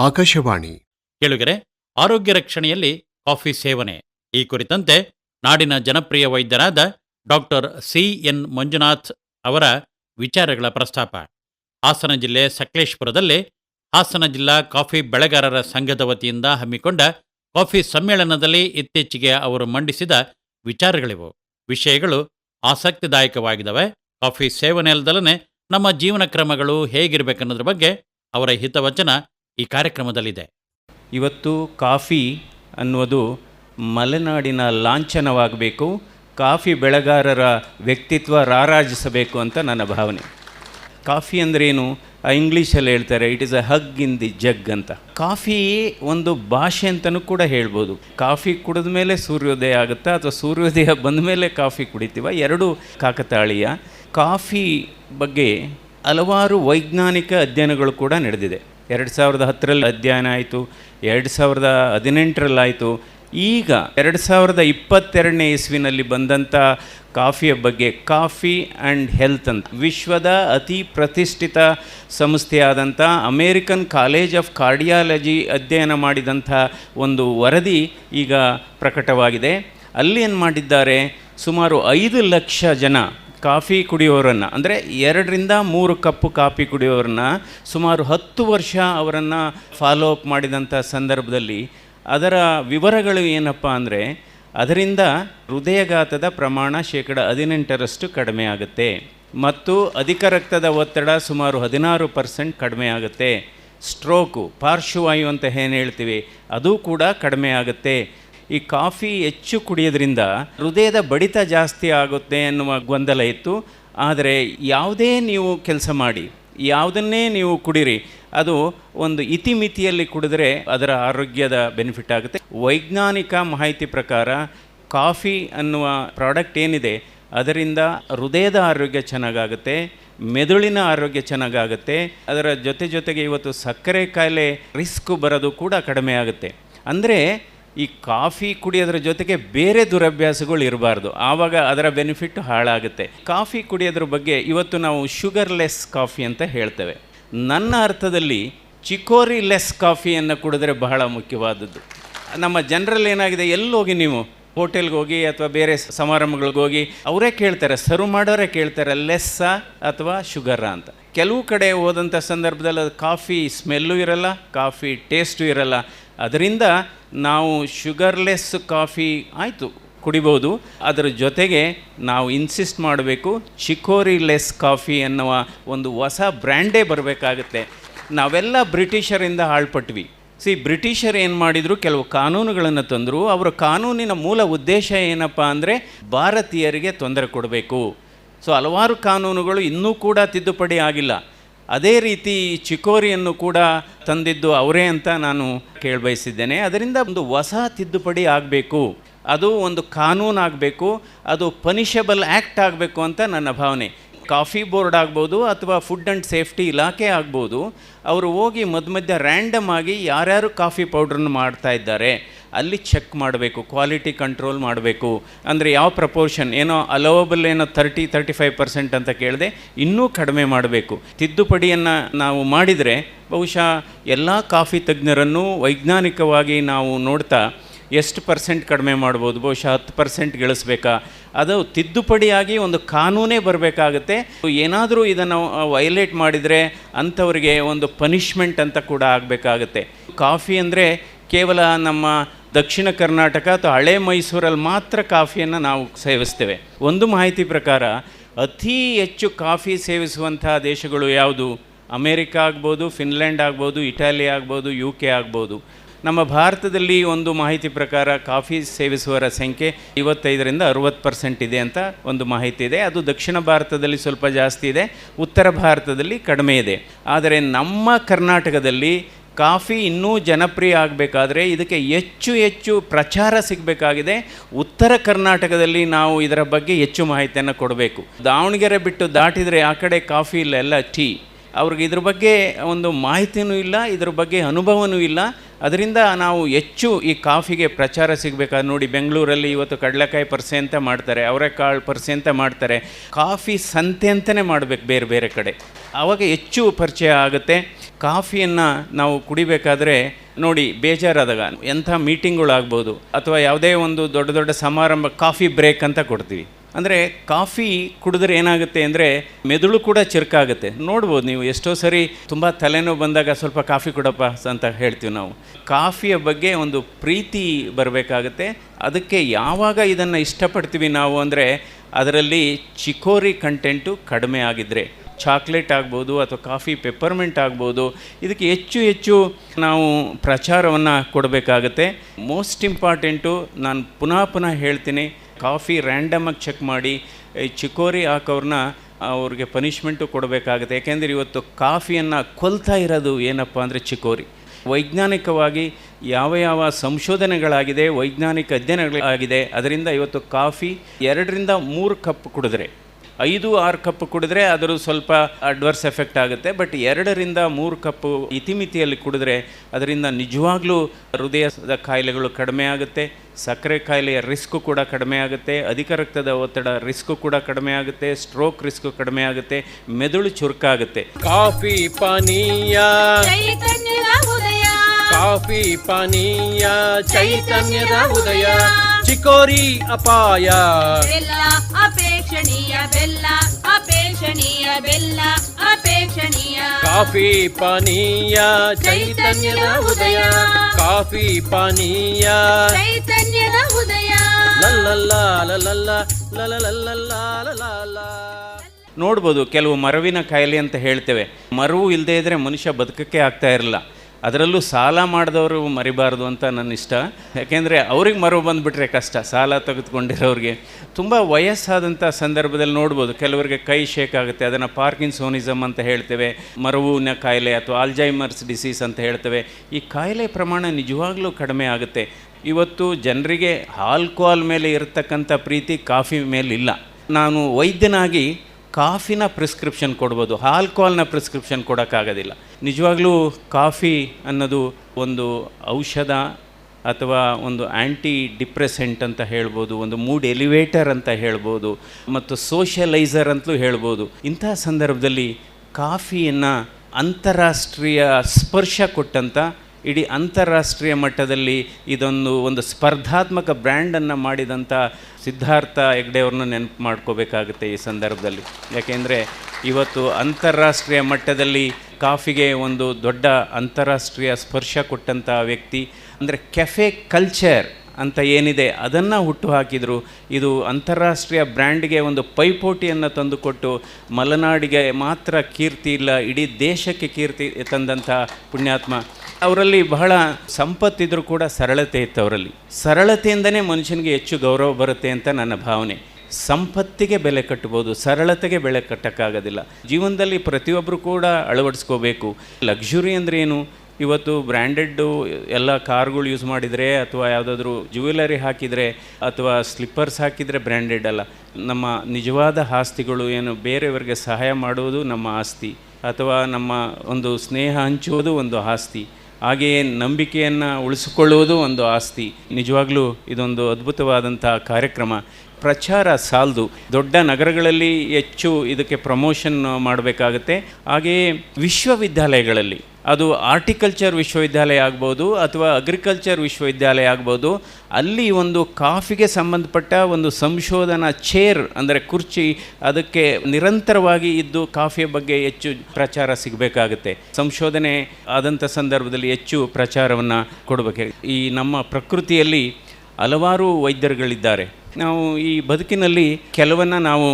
ಆಕಾಶವಾಣಿ. ಕೇಳುಗರೆ, ಆರೋಗ್ಯ ರಕ್ಷಣೆಯಲ್ಲಿ ಕಾಫಿ ಸೇವನೆ. ಈ ಕುರಿತಂತೆ ನಾಡಿನ ಜನಪ್ರಿಯ ವೈದ್ಯರಾದ ಡಾಕ್ಟರ್ ಸಿ ಎನ್ ಮಂಜುನಾಥ್ ಅವರ ವಿಚಾರಗಳ ಪ್ರಸ್ತಾಪ. ಹಾಸನ ಜಿಲ್ಲೆ ಸಕಲೇಶ್ಪುರದಲ್ಲಿ ಹಾಸನ ಜಿಲ್ಲಾ ಕಾಫಿ ಬೆಳೆಗಾರರ ಸಂಘದ ವತಿಯಿಂದ ಹಮ್ಮಿಕೊಂಡ ಕಾಫಿ ಸಮ್ಮೇಳನದಲ್ಲಿ ಇತ್ತೀಚೆಗೆ ಅವರು ಮಂಡಿಸಿದ ವಿಚಾರಗಳಿವು. ವಿಷಯಗಳು ಆಸಕ್ತಿದಾಯಕವಾಗಿದ್ದಾವೆ. ಕಾಫಿ ಸೇವನೆ ಅಲ್ಲದಲ್ಲೇ ನಮ್ಮ ಜೀವನ ಕ್ರಮಗಳು ಹೇಗಿರಬೇಕನ್ನೋದ್ರ ಬಗ್ಗೆ ಅವರ ಹಿತವಚನ ಈ ಕಾರ್ಯಕ್ರಮದಲ್ಲಿದೆ. ಇವತ್ತು ಕಾಫಿ ಅನ್ನುವುದು ಮಲೆನಾಡಿನ ಲಾಂಛನವಾಗಬೇಕು, ಕಾಫಿ ಬೆಳೆಗಾರರ ವ್ಯಕ್ತಿತ್ವ ರಾರಾಜಿಸಬೇಕು ಅಂತ ನನ್ನ ಭಾವನೆ. ಕಾಫಿ ಅಂದ್ರೇನು? ಇಂಗ್ಲೀಷಲ್ಲಿ ಹೇಳ್ತಾರೆ it is a hug in the jug ಅಂತ. ಕಾಫಿ ಒಂದು ಭಾಷೆ ಅಂತಲೂ ಕೂಡ ಹೇಳ್ಬೋದು. ಕಾಫಿ ಕುಡಿದ ಮೇಲೆ ಸೂರ್ಯೋದಯ ಆಗುತ್ತಾ, ಅಥವಾ ಸೂರ್ಯೋದಯ ಬಂದ ಮೇಲೆ ಕಾಫಿ ಕುಡಿತೀವ? ಎರಡು ಕಾಕತಾಳೀಯ. ಕಾಫಿ ಬಗ್ಗೆ ಹಲವಾರು ವೈಜ್ಞಾನಿಕ ಅಧ್ಯಯನಗಳು ಕೂಡ ನಡೆದಿದೆ. ಎರಡು ಸಾವಿರದ ಹತ್ತರಲ್ಲಿ ಅಧ್ಯಯನ ಆಯಿತು, ಎರಡು ಸಾವಿರದ ಹದಿನೆಂಟರಲ್ಲಾಯಿತು. ಈಗ ಎರಡು ಸಾವಿರದ ಇಪ್ಪತ್ತೆರಡನೇ ಇಸ್ವಿನಲ್ಲಿ ಬಂದಂಥ ಕಾಫಿಯ ಬಗ್ಗೆ, ಕಾಫಿ ಆ್ಯಂಡ್ ಹೆಲ್ತ್ ಅಂತ, ವಿಶ್ವದ ಅತಿ ಪ್ರತಿಷ್ಠಿತ ಸಂಸ್ಥೆಯಾದಂಥ ಅಮೇರಿಕನ್ ಕಾಲೇಜ್ ಆಫ್ ಕಾರ್ಡಿಯಾಲಜಿ ಅಧ್ಯಯನ ಮಾಡಿದಂಥ ಒಂದು ವರದಿ ಈಗ ಪ್ರಕಟವಾಗಿದೆ. ಅಲ್ಲಿ ಏನು ಮಾಡಿದ್ದಾರೆ, ಸುಮಾರು ಐದು ಲಕ್ಷ ಜನ ಕಾಫಿ ಕುಡಿಯೋರನ್ನು, ಅಂದರೆ ಎರಡರಿಂದ ಮೂರು ಕಪ್ಪು ಕಾಫಿ ಕುಡಿಯೋರನ್ನ ಸುಮಾರು ಹತ್ತು ವರ್ಷ ಅವರನ್ನು ಫಾಲೋ ಅಪ್ ಮಾಡಿದಂಥ ಸಂದರ್ಭದಲ್ಲಿ ಅದರ ವಿವರಗಳು ಏನಪ್ಪ ಅಂದರೆ, ಅದರಿಂದ ಹೃದಯಘಾತದ ಪ್ರಮಾಣ ಶೇಕಡ ಹದಿನೆಂಟರಷ್ಟು ಕಡಿಮೆ ಆಗುತ್ತೆ ಮತ್ತು ಅಧಿಕ ರಕ್ತದ ಒತ್ತಡ ಸುಮಾರು ಹದಿನಾರು ಪರ್ಸೆಂಟ್ ಕಡಿಮೆ ಆಗುತ್ತೆ. ಸ್ಟ್ರೋಕು, ಪಾರ್ಶ್ವವಾಯು ಅಂತ ಏನು ಹೇಳ್ತೀವಿ, ಅದು ಕೂಡ ಕಡಿಮೆ ಆಗುತ್ತೆ. ಈ ಕಾಫಿ ಹೆಚ್ಚು ಕುಡಿಯೋದ್ರಿಂದ ಹೃದಯದ ಬಡಿತ ಜಾಸ್ತಿ ಆಗುತ್ತೆ ಅನ್ನುವ ಗೊಂದಲ ಇತ್ತು. ಆದರೆ ಯಾವುದೇ ನೀವು ಕೆಲಸ ಮಾಡಿ, ಯಾವುದನ್ನೇ ನೀವು ಕುಡಿರಿ, ಅದು ಒಂದು ಇತಿಮಿತಿಯಲ್ಲಿ ಕುಡಿದ್ರೆ ಅದರ ಆರೋಗ್ಯದ ಬೆನಿಫಿಟ್ ಆಗುತ್ತೆ. ವೈಜ್ಞಾನಿಕ ಮಾಹಿತಿ ಪ್ರಕಾರ ಕಾಫಿ ಅನ್ನುವ ಪ್ರಾಡಕ್ಟ್ ಏನಿದೆ, ಅದರಿಂದ ಹೃದಯದ ಆರೋಗ್ಯ ಚೆನ್ನಾಗಾಗುತ್ತೆ, ಮೆದುಳಿನ ಆರೋಗ್ಯ ಚೆನ್ನಾಗಾಗುತ್ತೆ, ಅದರ ಜೊತೆ ಜೊತೆಗೆ ಇವತ್ತು ಸಕ್ಕರೆ ಕಾಯಿಲೆ ರಿಸ್ಕ್ ಬರೋದು ಕೂಡ ಕಡಿಮೆ ಆಗುತ್ತೆ. ಅಂದರೆ ಈ ಕಾಫಿ ಕುಡಿಯೋದ್ರ ಜೊತೆಗೆ ಬೇರೆ ದುರಭ್ಯಾಸಗಳು ಇರಬಾರ್ದು. ಆವಾಗ ಅದರ ಬೆನಿಫಿಟ್ ಹಾಳಾಗುತ್ತೆ. ಕಾಫಿ ಕುಡಿಯೋದ್ರ ಬಗ್ಗೆ ಇವತ್ತು ನಾವು ಶುಗರ್ಲೆಸ್ ಕಾಫಿ ಅಂತ ಹೇಳ್ತೇವೆ. ನನ್ನ ಅರ್ಥದಲ್ಲಿ ಚಿಕೋರಿ ಲೆಸ್ ಕಾಫಿಯನ್ನು ಕುಡಿದ್ರೆ ಬಹಳ ಮುಖ್ಯವಾದದ್ದು. ನಮ್ಮ ಜನರಲ್ಲಿ ಏನಾಗಿದೆ ಎಲ್ಲಿ ಹೋಗಿ ನೀವು ಹೋಟೆಲ್ಗೆ ಹೋಗಿ ಅಥವಾ ಬೇರೆ ಸಮಾರಂಭಗಳಿಗೆ ಹೋಗಿ, ಅವರೇ ಕೇಳ್ತಾರೆ, ಸರ್ವ್ ಮಾಡೋರೇ ಕೇಳ್ತಾರೆ, ಲೆಸ್ಸಾ ಅಥವಾ ಶುಗರಾ ಅಂತ. ಕೆಲವು ಕಡೆ ಹೋದಂಥ ಸಂದರ್ಭದಲ್ಲಿ ಅದು ಕಾಫಿ ಸ್ಮೆಲ್ಲು ಇರಲ್ಲ, ಕಾಫಿ ಟೇಸ್ಟು ಇರಲ್ಲ. ಅದರಿಂದ ನಾವು ಶುಗರ್ಲೆಸ್ ಕಾಫಿ ಆಯಿತು, ಕುಡಿಬೋದು. ಅದರ ಜೊತೆಗೆ ನಾವು ಇನ್ಸಿಸ್ಟ್ ಮಾಡಬೇಕು ಚಿಕೋರಿ ಲೆಸ್ ಕಾಫಿ ಅನ್ನುವ ಒಂದು ಹೊಸ ಬ್ರ್ಯಾಂಡೇ ಬರಬೇಕಾಗುತ್ತೆ. ನಾವೆಲ್ಲ ಬ್ರಿಟಿಷರಿಂದ ಆಳ್ಪಟ್ವಿ. ಸಿ ಬ್ರಿಟಿಷರು ಏನು ಮಾಡಿದರು, ಕೆಲವು ಕಾನೂನುಗಳನ್ನು ತಂದರು. ಅವರ ಕಾನೂನಿನ ಮೂಲ ಉದ್ದೇಶ ಏನಪ್ಪ ಅಂದರೆ ಭಾರತೀಯರಿಗೆ ತೊಂದರೆ ಕೊಡಬೇಕು. ಸೊ ಹಲವಾರು ಕಾನೂನುಗಳು ಇನ್ನೂ ಕೂಡ ತಿದ್ದುಪಡಿ ಆಗಿಲ್ಲ. ಅದೇ ರೀತಿ ಚಿಕೋರಿಯನ್ನು ಕೂಡ ತಂದಿದ್ದು ಅವರೇ ಅಂತ ನಾನು ಕೇಳಬಯಸಿದ್ದೇನೆ. ಅದರಿಂದ ಒಂದು ಹೊಸ ತಿದ್ದುಪಡಿ ಆಗಬೇಕು. ಅದು ಒಂದು ಕಾನೂನು ಆಗಬೇಕು. ಅದು ಪನಿಷಬಲ್ ಆ್ಯಕ್ಟ್ ಆಗಬೇಕು ಅಂತ ನನ್ನ ಭಾವನೆ. ಕಾಫಿ ಬೋರ್ಡ್ ಆಗ್ಬೋದು ಅಥವಾ ಫುಡ್ ಆ್ಯಂಡ್ ಸೇಫ್ಟಿ ಇಲಾಖೆ ಆಗ್ಬೋದು. ಅವರು ಹೋಗಿ ಮಧ್ಯ ಮಧ್ಯ ರ್ಯಾಂಡಮ್ ಆಗಿ ಯಾರ್ಯಾರು ಕಾಫಿ ಪೌಡ್ರನ್ನು ಮಾಡ್ತಾ ಇದ್ದಾರೆ. ಅಲ್ಲಿ ಚೆಕ್ ಮಾಡಬೇಕು ಕ್ವಾಲಿಟಿ ಕಂಟ್ರೋಲ್ ಮಾಡಬೇಕು. ಅಂದರೆ ಯಾವ ಪ್ರಪೋರ್ಷನ್ ಏನೋ ಅಲೋವಬಲ್ ಏನೋ ತರ್ಟಿ ತರ್ಟಿ ಫೈವ್ ಪರ್ಸೆಂಟ್ ಅಂತ ಕೇಳಿದೆ ಇನ್ನೂ ಕಡಿಮೆ ಮಾಡಬೇಕು. ತಿದ್ದುಪಡಿಯನ್ನು ನಾವು ಮಾಡಿದರೆ ಬಹುಶಃ ಎಲ್ಲ ಕಾಫಿ ತಜ್ಞರನ್ನು ವೈಜ್ಞಾನಿಕವಾಗಿ ನಾವು ನೋಡ್ತಾ ಎಷ್ಟು ಪರ್ಸೆಂಟ್ ಕಡಿಮೆ ಮಾಡ್ಬೋದು, ಬಹುಶಃ ಹತ್ತು ಪರ್ಸೆಂಟ್ ಗಳಿಸ್ಬೇಕಾ? ಅದು ತಿದ್ದುಪಡಿಯಾಗಿ ಒಂದು ಕಾನೂನೇ ಬರಬೇಕಾಗುತ್ತೆ. ಏನಾದರೂ ಇದನ್ನು ವೈಲೇಟ್ ಮಾಡಿದರೆ ಅಂಥವ್ರಿಗೆ ಒಂದು ಪನಿಷ್ಮೆಂಟ್ ಅಂತ ಕೂಡ ಆಗಬೇಕಾಗುತ್ತೆ. ಕಾಫಿ ಅಂದರೆ ಕೇವಲ ನಮ್ಮ ದಕ್ಷಿಣ ಕರ್ನಾಟಕ ಅಥವಾ ಹಳೆ ಮೈಸೂರಲ್ಲಿ ಮಾತ್ರ ಕಾಫಿಯನ್ನು ನಾವು ಸೇವಿಸ್ತೇವೆ. ಒಂದು ಮಾಹಿತಿ ಪ್ರಕಾರ, ಅತಿ ಹೆಚ್ಚು ಕಾಫಿ ಸೇವಿಸುವಂಥ ದೇಶಗಳು ಯಾವುದು? ಅಮೇರಿಕಾ ಆಗ್ಬೋದು, ಫಿನ್ಲ್ಯಾಂಡ್ ಆಗ್ಬೋದು, ಇಟಾಲಿ ಆಗ್ಬೋದು ಯು ಕೆ ಆಗ್ಬೋದು. ನಮ್ಮ ಭಾರತದಲ್ಲಿ ಒಂದು ಮಾಹಿತಿ ಪ್ರಕಾರ ಕಾಫಿ ಸೇವಿಸುವವರ ಸಂಖ್ಯೆ ಐವತ್ತೈದರಿಂದ ಅರುವತ್ತು ಪರ್ಸೆಂಟ್ ಇದೆ ಅಂತ ಒಂದು ಮಾಹಿತಿ ಇದೆ. ಅದು ದಕ್ಷಿಣ ಭಾರತದಲ್ಲಿ ಸ್ವಲ್ಪ ಜಾಸ್ತಿ ಇದೆ, ಉತ್ತರ ಭಾರತದಲ್ಲಿ ಕಡಿಮೆ ಇದೆ. ಆದರೆ ನಮ್ಮ ಕರ್ನಾಟಕದಲ್ಲಿ ಕಾಫಿ ಇನ್ನೂ ಜನಪ್ರಿಯ ಆಗಬೇಕಾದ್ರೆ ಇದಕ್ಕೆ ಹೆಚ್ಚು ಹೆಚ್ಚು ಪ್ರಚಾರ ಸಿಗಬೇಕಾಗಿದೆ. ಉತ್ತರ ಕರ್ನಾಟಕದಲ್ಲಿ ನಾವು ಇದರ ಬಗ್ಗೆ ಹೆಚ್ಚು ಮಾಹಿತಿಯನ್ನು ಕೊಡಬೇಕು. ದಾವಣಗೆರೆ ಬಿಟ್ಟು ದಾಟಿದರೆ ಆ ಕಡೆ ಕಾಫಿ ಇಲ್ಲ, ಎಲ್ಲ ಟೀ. ಅವ್ರಿಗೆ ಇದ್ರ ಬಗ್ಗೆ ಒಂದು ಮಾಹಿತಿನೂ ಇಲ್ಲ, ಇದ್ರ ಬಗ್ಗೆ ಅನುಭವನೂ ಇಲ್ಲ. ಅದರಿಂದ ನಾವು ಹೆಚ್ಚು ಈ ಕಾಫಿಗೆ ಪ್ರಚಾರ ಸಿಗಬೇಕಾದ್ರೆ ನೋಡಿ, ಬೆಂಗಳೂರಲ್ಲಿ ಇವತ್ತು ಕಡಲೆಕಾಯಿ ಪರ್ಸೆ ಅಂತ ಮಾಡ್ತಾರೆ, ಅವರೆಕಾಳು ಪರ್ಸೆ ಅಂತ ಮಾಡ್ತಾರೆ. ಕಾಫಿ ಸಂತೆ ಅಂತಲೇ ಮಾಡಬೇಕು ಬೇರೆ ಬೇರೆ ಕಡೆ. ಆವಾಗ ಹೆಚ್ಚು ಪರಿಚಯ ಆಗುತ್ತೆ. ಕಾಫಿಯನ್ನು ನಾವು ಕುಡಿಬೇಕಾದ್ರೆ ನೋಡಿ ಬೇಜಾರಾದಾಗ ಎಂಥ ಮೀಟಿಂಗ್ಗಳಾಗ್ಬೋದು ಅಥವಾ ಯಾವುದೇ ಒಂದು ದೊಡ್ಡ ದೊಡ್ಡ ಸಮಾರಂಭ ಕಾಫಿ ಬ್ರೇಕ್ ಅಂತ ಕೊಡ್ತೀವಿ. ಅಂದರೆ ಕಾಫಿ ಕುಡಿದ್ರೆ ಏನಾಗುತ್ತೆ ಅಂದರೆ ಮೆದುಳು ಕೂಡ ಚುರುಕಾಗುತ್ತೆ. ನೋಡ್ಬೋದು ನೀವು ಎಷ್ಟೋ ಸರಿ ತುಂಬ ತಲೆನೋವು ಬಂದಾಗ ಸ್ವಲ್ಪ ಕಾಫಿ ಕೊಡಪ್ಪ ಅಂತ ಹೇಳ್ತೀವಿ ನಾವು. ಕಾಫಿಯ ಬಗ್ಗೆ ಒಂದು ಪ್ರೀತಿ ಬರಬೇಕಾಗತ್ತೆ. ಅದಕ್ಕೆ ಯಾವಾಗ ಇದನ್ನು ಇಷ್ಟಪಡ್ತೀವಿ ನಾವು ಅಂದರೆ ಅದರಲ್ಲಿ ಚಿಕೋರಿ ಕಂಟೆಂಟು ಕಡಿಮೆ ಆಗಿದ್ದರೆ ಚಾಕ್ಲೇಟ್ ಆಗ್ಬೋದು ಅಥವಾ ಕಾಫಿ ಪೆಪ್ಪರ್ಮೆಂಟ್ ಆಗ್ಬೋದು, ಇದಕ್ಕೆ ಹೆಚ್ಚು ಹೆಚ್ಚು ನಾವು ಪ್ರಚಾರವನ್ನು ಕೊಡಬೇಕಾಗತ್ತೆ. ಮೋಸ್ಟ್ ಇಂಪಾರ್ಟೆಂಟು ನಾನು ಪುನಃ ಪುನಃ ಹೇಳ್ತೀನಿ, ಕಾಫಿ ರ್ಯಾಂಡಮಾಗಿ ಚೆಕ್ ಮಾಡಿ, ಈ ಚಿಕೋರಿ ಹಾಕೋರ್ನ ಅವ್ರಿಗೆ ಪನಿಷ್ಮೆಂಟು ಕೊಡಬೇಕಾಗುತ್ತೆ. ಯಾಕೆಂದರೆ ಇವತ್ತು ಕಾಫಿಯನ್ನು ಕೊಲ್ತಾ ಇರೋದು ಏನಪ್ಪ ಅಂದರೆ ಚಿಕೋರಿ. ವೈಜ್ಞಾನಿಕವಾಗಿ ಯಾವ ಯಾವ ಸಂಶೋಧನೆಗಳಾಗಿದೆ, ವೈಜ್ಞಾನಿಕ ಅಧ್ಯಯನಗಳಾಗಿದೆ, ಅದರಿಂದ ಇವತ್ತು ಕಾಫಿ ಎರಡರಿಂದ ಮೂರು ಕಪ್ ಕುಡಿದ್ರೆ ಐದು ಆರು ಕಪ್ ಕುಡಿದ್ರೆ ಅದರ ಸ್ವಲ್ಪ ಅಡ್ವರ್ಸ್ ಎಫೆಕ್ಟ್ ಆಗುತ್ತೆ. ಬಟ್ ಎರಡರಿಂದ ಮೂರು ಕಪ್ಪು ಇತಿಮಿತಿಯಲ್ಲಿ ಕುಡಿದ್ರೆ ಅದರಿಂದ ನಿಜವಾಗ್ಲೂ ಹೃದಯದ ಕಾಯಿಲೆಗಳು ಕಡಿಮೆ ಆಗುತ್ತೆ. ಸಕ್ಕರೆ ಕಾಯಿಲೆಯ ರಿಸ್ಕು ಕೂಡ ಕಡಿಮೆ ಆಗುತ್ತೆ. ಅಧಿಕ ರಕ್ತದ ಒತ್ತಡ ರಿಸ್ಕು ಕೂಡ ಕಡಿಮೆ ಆಗುತ್ತೆ. ಸ್ಟ್ರೋಕ್ ರಿಸ್ಕು ಕಡಿಮೆ ಆಗುತ್ತೆ. ಮೆದುಳು ಚುರುಕಾಗುತ್ತೆ. ಕಾಫಿ ಪಾನೀಯ. ಕಾಫಿ ಪಾನೀಯ. ಚೈತನ್ಯದ ಉದಯ. ಚಿಕೋರಿ ಅಪಾಯ. ಬೆಲ್ಲ ಅಪೇಕ್ಷಣೀಯ. ಕಾಫಿ ಪಾನೀಯ ಚೈತನ್ಯದ ಉದಯ. ಕಾಫಿ ಪಾನೀಯ. ಚೈತನ್ಯದ ಉದಯ. ನೋಡ್ಬೋದು ಕೆಲವು ಮರವಿನ ಕಾಯಿಲೆ ಅಂತ ಹೇಳ್ತೇವೆ. ಮರವು ಇಲ್ಲದೆ ಇದ್ರೆ ಮನುಷ್ಯ ಬದುಕಕ್ಕೆ ಆಗ್ತಾ ಇರಲಿಲ್ಲ ಅದರಲ್ಲೂ ಸಾಲ ಮಾಡಿದವರು ಮರಿಬಾರ್ದು ಅಂತ ನನ್ನ ಇಷ್ಟ. ಯಾಕೆಂದರೆ ಅವ್ರಿಗೆ ಮರು ಬಂದುಬಿಟ್ರೆ ಕಷ್ಟ. ಸಾಲ ತೆಗೆದುಕೊಂಡಿರೋರಿಗೆ ತುಂಬ ವಯಸ್ಸಾದಂಥ ಸಂದರ್ಭದಲ್ಲಿ ನೋಡ್ಬೋದು. ಕೆಲವರಿಗೆ ಕೈ ಶೇಕ್ ಆಗುತ್ತೆ. ಅದನ್ನು ಪಾರ್ಕಿನ್ಸೋನಿಸಮ್ ಅಂತ ಹೇಳ್ತೇವೆ. ಮರುವಿನ ಕಾಯಿಲೆ ಅಥವಾ ಆಲ್ಜೈಮರ್ಸ್ ಡಿಸೀಸ್ ಅಂತ ಹೇಳ್ತೇವೆ. ಈ ಕಾಯಿಲೆ ಪ್ರಮಾಣ ನಿಜವಾಗ್ಲೂ ಕಡಿಮೆ ಆಗುತ್ತೆ. ಇವತ್ತು ಜನರಿಗೆ ಆಲ್ಕೋಹಾಲ್ ಮೇಲೆ ಇರತಕ್ಕಂಥ ಪ್ರೀತಿ ಕಾಫಿ ಮೇಲೆ ಇಲ್ಲ ನಾನು ವೈದ್ಯನಾಗಿ ಕಾಫಿನ ಪ್ರಿಸ್ಕ್ರಿಪ್ಷನ್ ಕೊಡ್ಬೋದು, ಆಲ್ಕೋಹಾಲ್ನ ಪ್ರಿಸ್ಕ್ರಿಪ್ಷನ್ ಕೊಡೋಕ್ಕಾಗೋದಿಲ್ಲ. ನಿಜವಾಗ್ಲೂ ಕಾಫಿ ಅನ್ನೋದು ಒಂದು ಔಷಧ ಅಥವಾ ಒಂದು ಆ್ಯಂಟಿ ಡಿಪ್ರೆಸೆಂಟ್ ಅಂತ ಹೇಳ್ಬೋದು, ಒಂದು ಮೂಡ್ ಎಲಿವೇಟರ್ ಅಂತ ಹೇಳ್ಬೋದು, ಮತ್ತು ಸೋಷಲೈಸರ್ ಅಂತಲೂ ಹೇಳ್ಬೋದು. ಇಂಥ ಸಂದರ್ಭದಲ್ಲಿ ಕಾಫಿಯನ್ನು ಅಂತಾರಾಷ್ಟ್ರೀಯ ಸ್ಪರ್ಶ ಕೊಟ್ಟಂಥ ಇಡೀ ಅಂತಾರಾಷ್ಟ್ರೀಯ ಮಟ್ಟದಲ್ಲಿ ಇದೊಂದು ಒಂದು ಸ್ಪರ್ಧಾತ್ಮಕ ಬ್ರ್ಯಾಂಡನ್ನು ಮಾಡಿದಂಥ ಸಿದ್ಧಾರ್ಥ ಹೆಗ್ಡೆಯವ್ರನ್ನ ನೆನಪು ಮಾಡ್ಕೋಬೇಕಾಗುತ್ತೆ ಈ ಸಂದರ್ಭದಲ್ಲಿ. ಯಾಕೆಂದರೆ ಇವತ್ತು ಅಂತಾರಾಷ್ಟ್ರೀಯ ಮಟ್ಟದಲ್ಲಿ ಕಾಫಿಗೆ ಒಂದು ದೊಡ್ಡ ಅಂತಾರಾಷ್ಟ್ರೀಯ ಸ್ಪರ್ಶ ಕೊಟ್ಟಂಥ ವ್ಯಕ್ತಿ, ಅಂದರೆ ಕೆಫೆ ಕಲ್ಚರ್ ಅಂತ ಏನಿದೆ ಅದನ್ನು ಹುಟ್ಟು ಹಾಕಿದರು, ಇದು ಅಂತಾರಾಷ್ಟ್ರೀಯ ಬ್ರ್ಯಾಂಡ್ಗೆ ಒಂದು ಪೈಪೋಟಿಯನ್ನು ತಂದುಕೊಟ್ಟು ಮಲೆನಾಡಿಗೆ ಮಾತ್ರ ಕೀರ್ತಿ ಇಲ್ಲ, ಇಡೀ ದೇಶಕ್ಕೆ ಕೀರ್ತಿ ತಂದಂಥ ಪುಣ್ಯಾತ್ಮ ಅವರಲ್ಲಿ ಬಹಳ ಸಂಪತ್ತಿದ್ರೂ ಕೂಡ ಸರಳತೆ ಇತ್ತು ಅವರಲ್ಲಿ. ಸರಳತೆಯಿಂದನೇ ಮನುಷ್ಯನಿಗೆ ಹೆಚ್ಚು ಗೌರವ ಬರುತ್ತೆ ಅಂತ ನನ್ನ ಭಾವನೆ. ಸಂಪತ್ತಿಗೆ ಬೆಲೆ ಕಟ್ಬೋದು ಸರಳತೆಗೆ ಬೆಲೆ ಕಟ್ಟಕ್ಕಾಗೋದಿಲ್ಲ. ಜೀವನದಲ್ಲಿ ಪ್ರತಿಯೊಬ್ಬರು ಕೂಡ ಅಳವಡಿಸ್ಕೋಬೇಕು. ಲಕ್ಸುರಿ ಅಂದರೆ ಏನು? ಇವತ್ತು ಬ್ರ್ಯಾಂಡೆಡ್ಡು ಎಲ್ಲ ಕಾರ್ಗಳು ಯೂಸ್ ಮಾಡಿದರೆ ಅಥವಾ ಯಾವುದಾದ್ರೂ ಜ್ಯುವೆಲರಿ ಹಾಕಿದರೆ ಅಥವಾ ಸ್ಲಿಪ್ಪರ್ಸ್ ಹಾಕಿದರೆ ಬ್ರ್ಯಾಂಡೆಡ್ ಅಲ್ಲ. ನಮ್ಮ ನಿಜವಾದ ಆಸ್ತಿಗಳು ಏನು? ಬೇರೆಯವರಿಗೆ ಸಹಾಯ ಮಾಡುವುದು ನಮ್ಮ ಆಸ್ತಿ. ಅಥವಾ ನಮ್ಮ ಒಂದು ಸ್ನೇಹ ಹಂಚುವುದು ಒಂದು ಆಸ್ತಿ. ಹಾಗೆಯೇ ನಂಬಿಕೆಯನ್ನು ಉಳಿಸಿಕೊಳ್ಳುವುದು ಒಂದು ಆಸ್ತಿ. ನಿಜವಾಗ್ಲೂ ಇದೊಂದು ಅದ್ಭುತವಾದಂಥ ಕಾರ್ಯಕ್ರಮ. ಪ್ರಚಾರ ಸಾಲದು. ದೊಡ್ಡ ನಗರಗಳಲ್ಲಿ ಹೆಚ್ಚು ಇದಕ್ಕೆ ಪ್ರಮೋಷನ್ ಮಾಡಬೇಕಾಗುತ್ತೆ. ಹಾಗೆಯೇ ವಿಶ್ವವಿದ್ಯಾಲಯಗಳಲ್ಲಿ, ಅದು ಆರ್ಟಿಕಲ್ಚರ್ ವಿಶ್ವವಿದ್ಯಾಲಯ ಆಗ್ಬೋದು ಅಥವಾ ಅಗ್ರಿಕಲ್ಚರ್ ವಿಶ್ವವಿದ್ಯಾಲಯ ಆಗ್ಬೋದು, ಅಲ್ಲಿ ಒಂದು ಕಾಫಿಗೆ ಸಂಬಂಧಪಟ್ಟ ಒಂದು ಸಂಶೋಧನಾ ಚೇರ್, ಅಂದರೆ ಕುರ್ಚಿ, ಅದಕ್ಕೆ ನಿರಂತರವಾಗಿ ಇದ್ದು ಕಾಫಿಯ ಬಗ್ಗೆ ಹೆಚ್ಚು ಪ್ರಚಾರ ಸಿಗಬೇಕಾಗುತ್ತೆ. ಸಂಶೋಧನೆ ಆದಂಥ ಸಂದರ್ಭದಲ್ಲಿ ಹೆಚ್ಚು ಪ್ರಚಾರವನ್ನು ಕೊಡಬೇಕು ಈ ನಮ್ಮ ಪ್ರಕೃತಿಯಲ್ಲಿ ಹಲವಾರು ವೈದ್ಯರುಗಳಿದ್ದಾರೆ. ನಾವು ಈ ಬದುಕಿನಲ್ಲಿ ಕೆಲವನ್ನು ನಾವು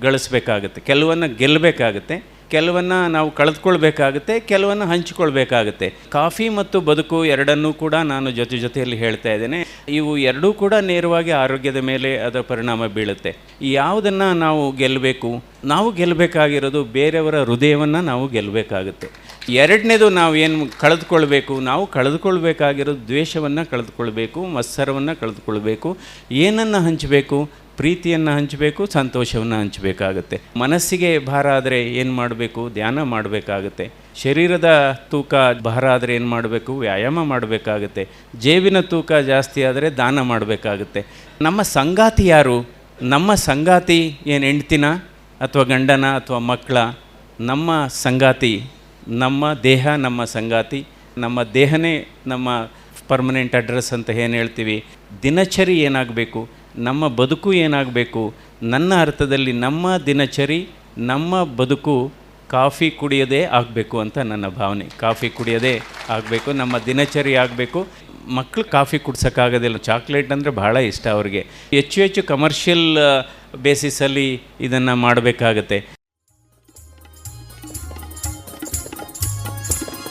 ಗಳಿಸ್ಬೇಕಾಗುತ್ತೆ ಕೆಲವನ್ನು ಗೆಲ್ಲಬೇಕಾಗುತ್ತೆ. ಕೆಲವನ್ನ ನಾವು ಕಳೆದುಕೊಳ್ಬೇಕಾಗುತ್ತೆ, ಕೆಲವನ್ನು ಹಂಚಿಕೊಳ್ಬೇಕಾಗುತ್ತೆ. ಕಾಫಿ ಮತ್ತು ಬದುಕು ಎರಡನ್ನೂ ಕೂಡ ನಾನು ಜೊತೆ ಜೊತೆಯಲ್ಲಿ ಹೇಳ್ತಾ ಇದ್ದೇನೆ. ಇವು ಎರಡೂ ಕೂಡ ನೇರವಾಗಿ ಆರೋಗ್ಯದ ಮೇಲೆ ಅದರ ಪರಿಣಾಮ ಬೀಳುತ್ತೆ. ಯಾವುದನ್ನು ನಾವು ಗೆಲ್ಲಬೇಕು, ನಾವು ಗೆಲ್ಲಬೇಕಾಗಿರೋದು ಬೇರೆಯವರ ಹೃದಯವನ್ನು ನಾವು ಗೆಲ್ಲಬೇಕಾಗುತ್ತೆ. ಎರಡನೇದು ನಾವು ಏನು ಕಳೆದುಕೊಳ್ಬೇಕು, ನಾವು ಕಳೆದುಕೊಳ್ಬೇಕಾಗಿರೋದು ದ್ವೇಷವನ್ನು ಕಳೆದುಕೊಳ್ಬೇಕು, ಮತ್ಸರವನ್ನು ಕಳೆದುಕೊಳ್ಬೇಕು, ಏನನ್ನು ಹಂಚಬೇಕು ಪ್ರೀತಿಯನ್ನು ಹಂಚಬೇಕು, ಸಂತೋಷವನ್ನು ಹಂಚಬೇಕಾಗುತ್ತೆ. ಮನಸ್ಸಿಗೆ ಭಾರ ಆದರೆ ಏನು ಮಾಡಬೇಕು? ಧ್ಯಾನ ಮಾಡಬೇಕಾಗುತ್ತೆ. ಶರೀರದ ತೂಕ ಭಾರ ಆದರೆ ಏನು ಮಾಡಬೇಕು? ವ್ಯಾಯಾಮ ಮಾಡಬೇಕಾಗತ್ತೆ. ಜೇಬಿನ ತೂಕ ಜಾಸ್ತಿ ಆದರೆ ದಾನ ಮಾಡಬೇಕಾಗುತ್ತೆ. ನಮ್ಮ ಸಂಗಾತಿ ಯಾರು? ನಮ್ಮ ಸಂಗಾತಿ ಏನು ಹೆಂಡ್ತಿನ ಅಥವಾ ಗಂಡನ ಅಥವಾ ಮಕ್ಕಳ ನಮ್ಮ ಸಂಗಾತಿ, ನಮ್ಮ ದೇಹ ನಮ್ಮ ಸಂಗಾತಿ, ನಮ್ಮ ದೇಹನೇ ನಮ್ಮ ಪರ್ಮನೆಂಟ್ ಅಡ್ರೆಸ್ ಅಂತ ಏನು ಹೇಳ್ತೀವಿ? ದಿನಚರಿ ಏನಾಗಬೇಕು? ನಮ್ಮ ಬದುಕು ಏನಾಗಬೇಕು? ನನ್ನ ಅರ್ಥದಲ್ಲಿ ನಮ್ಮ ದಿನಚರಿ ನಮ್ಮ ಬದುಕು ಕಾಫಿ ಕುಡಿಯೋದೇ ಆಗಬೇಕು ಅಂತ ನನ್ನ ಭಾವನೆ. ಕಾಫಿ ಕುಡಿಯೋದೇ ಆಗಬೇಕು ನಮ್ಮ ದಿನಚರಿ ಆಗಬೇಕು. ಮಕ್ಕಳು ಕಾಫಿ ಕುಡ್ಸೋಕ್ಕಾಗೋದಿಲ್ಲ. ಚಾಕ್ಲೇಟ್ ಅಂದರೆ ಬಹಳ ಇಷ್ಟ ಅವ್ರಿಗೆ. ಹೆಚ್ಚು ಹೆಚ್ಚು ಕಮರ್ಷಿಯಲ್ ಬೇಸಿಸಲ್ಲಿ ಇದನ್ನು ಮಾಡಬೇಕಾಗತ್ತೆ.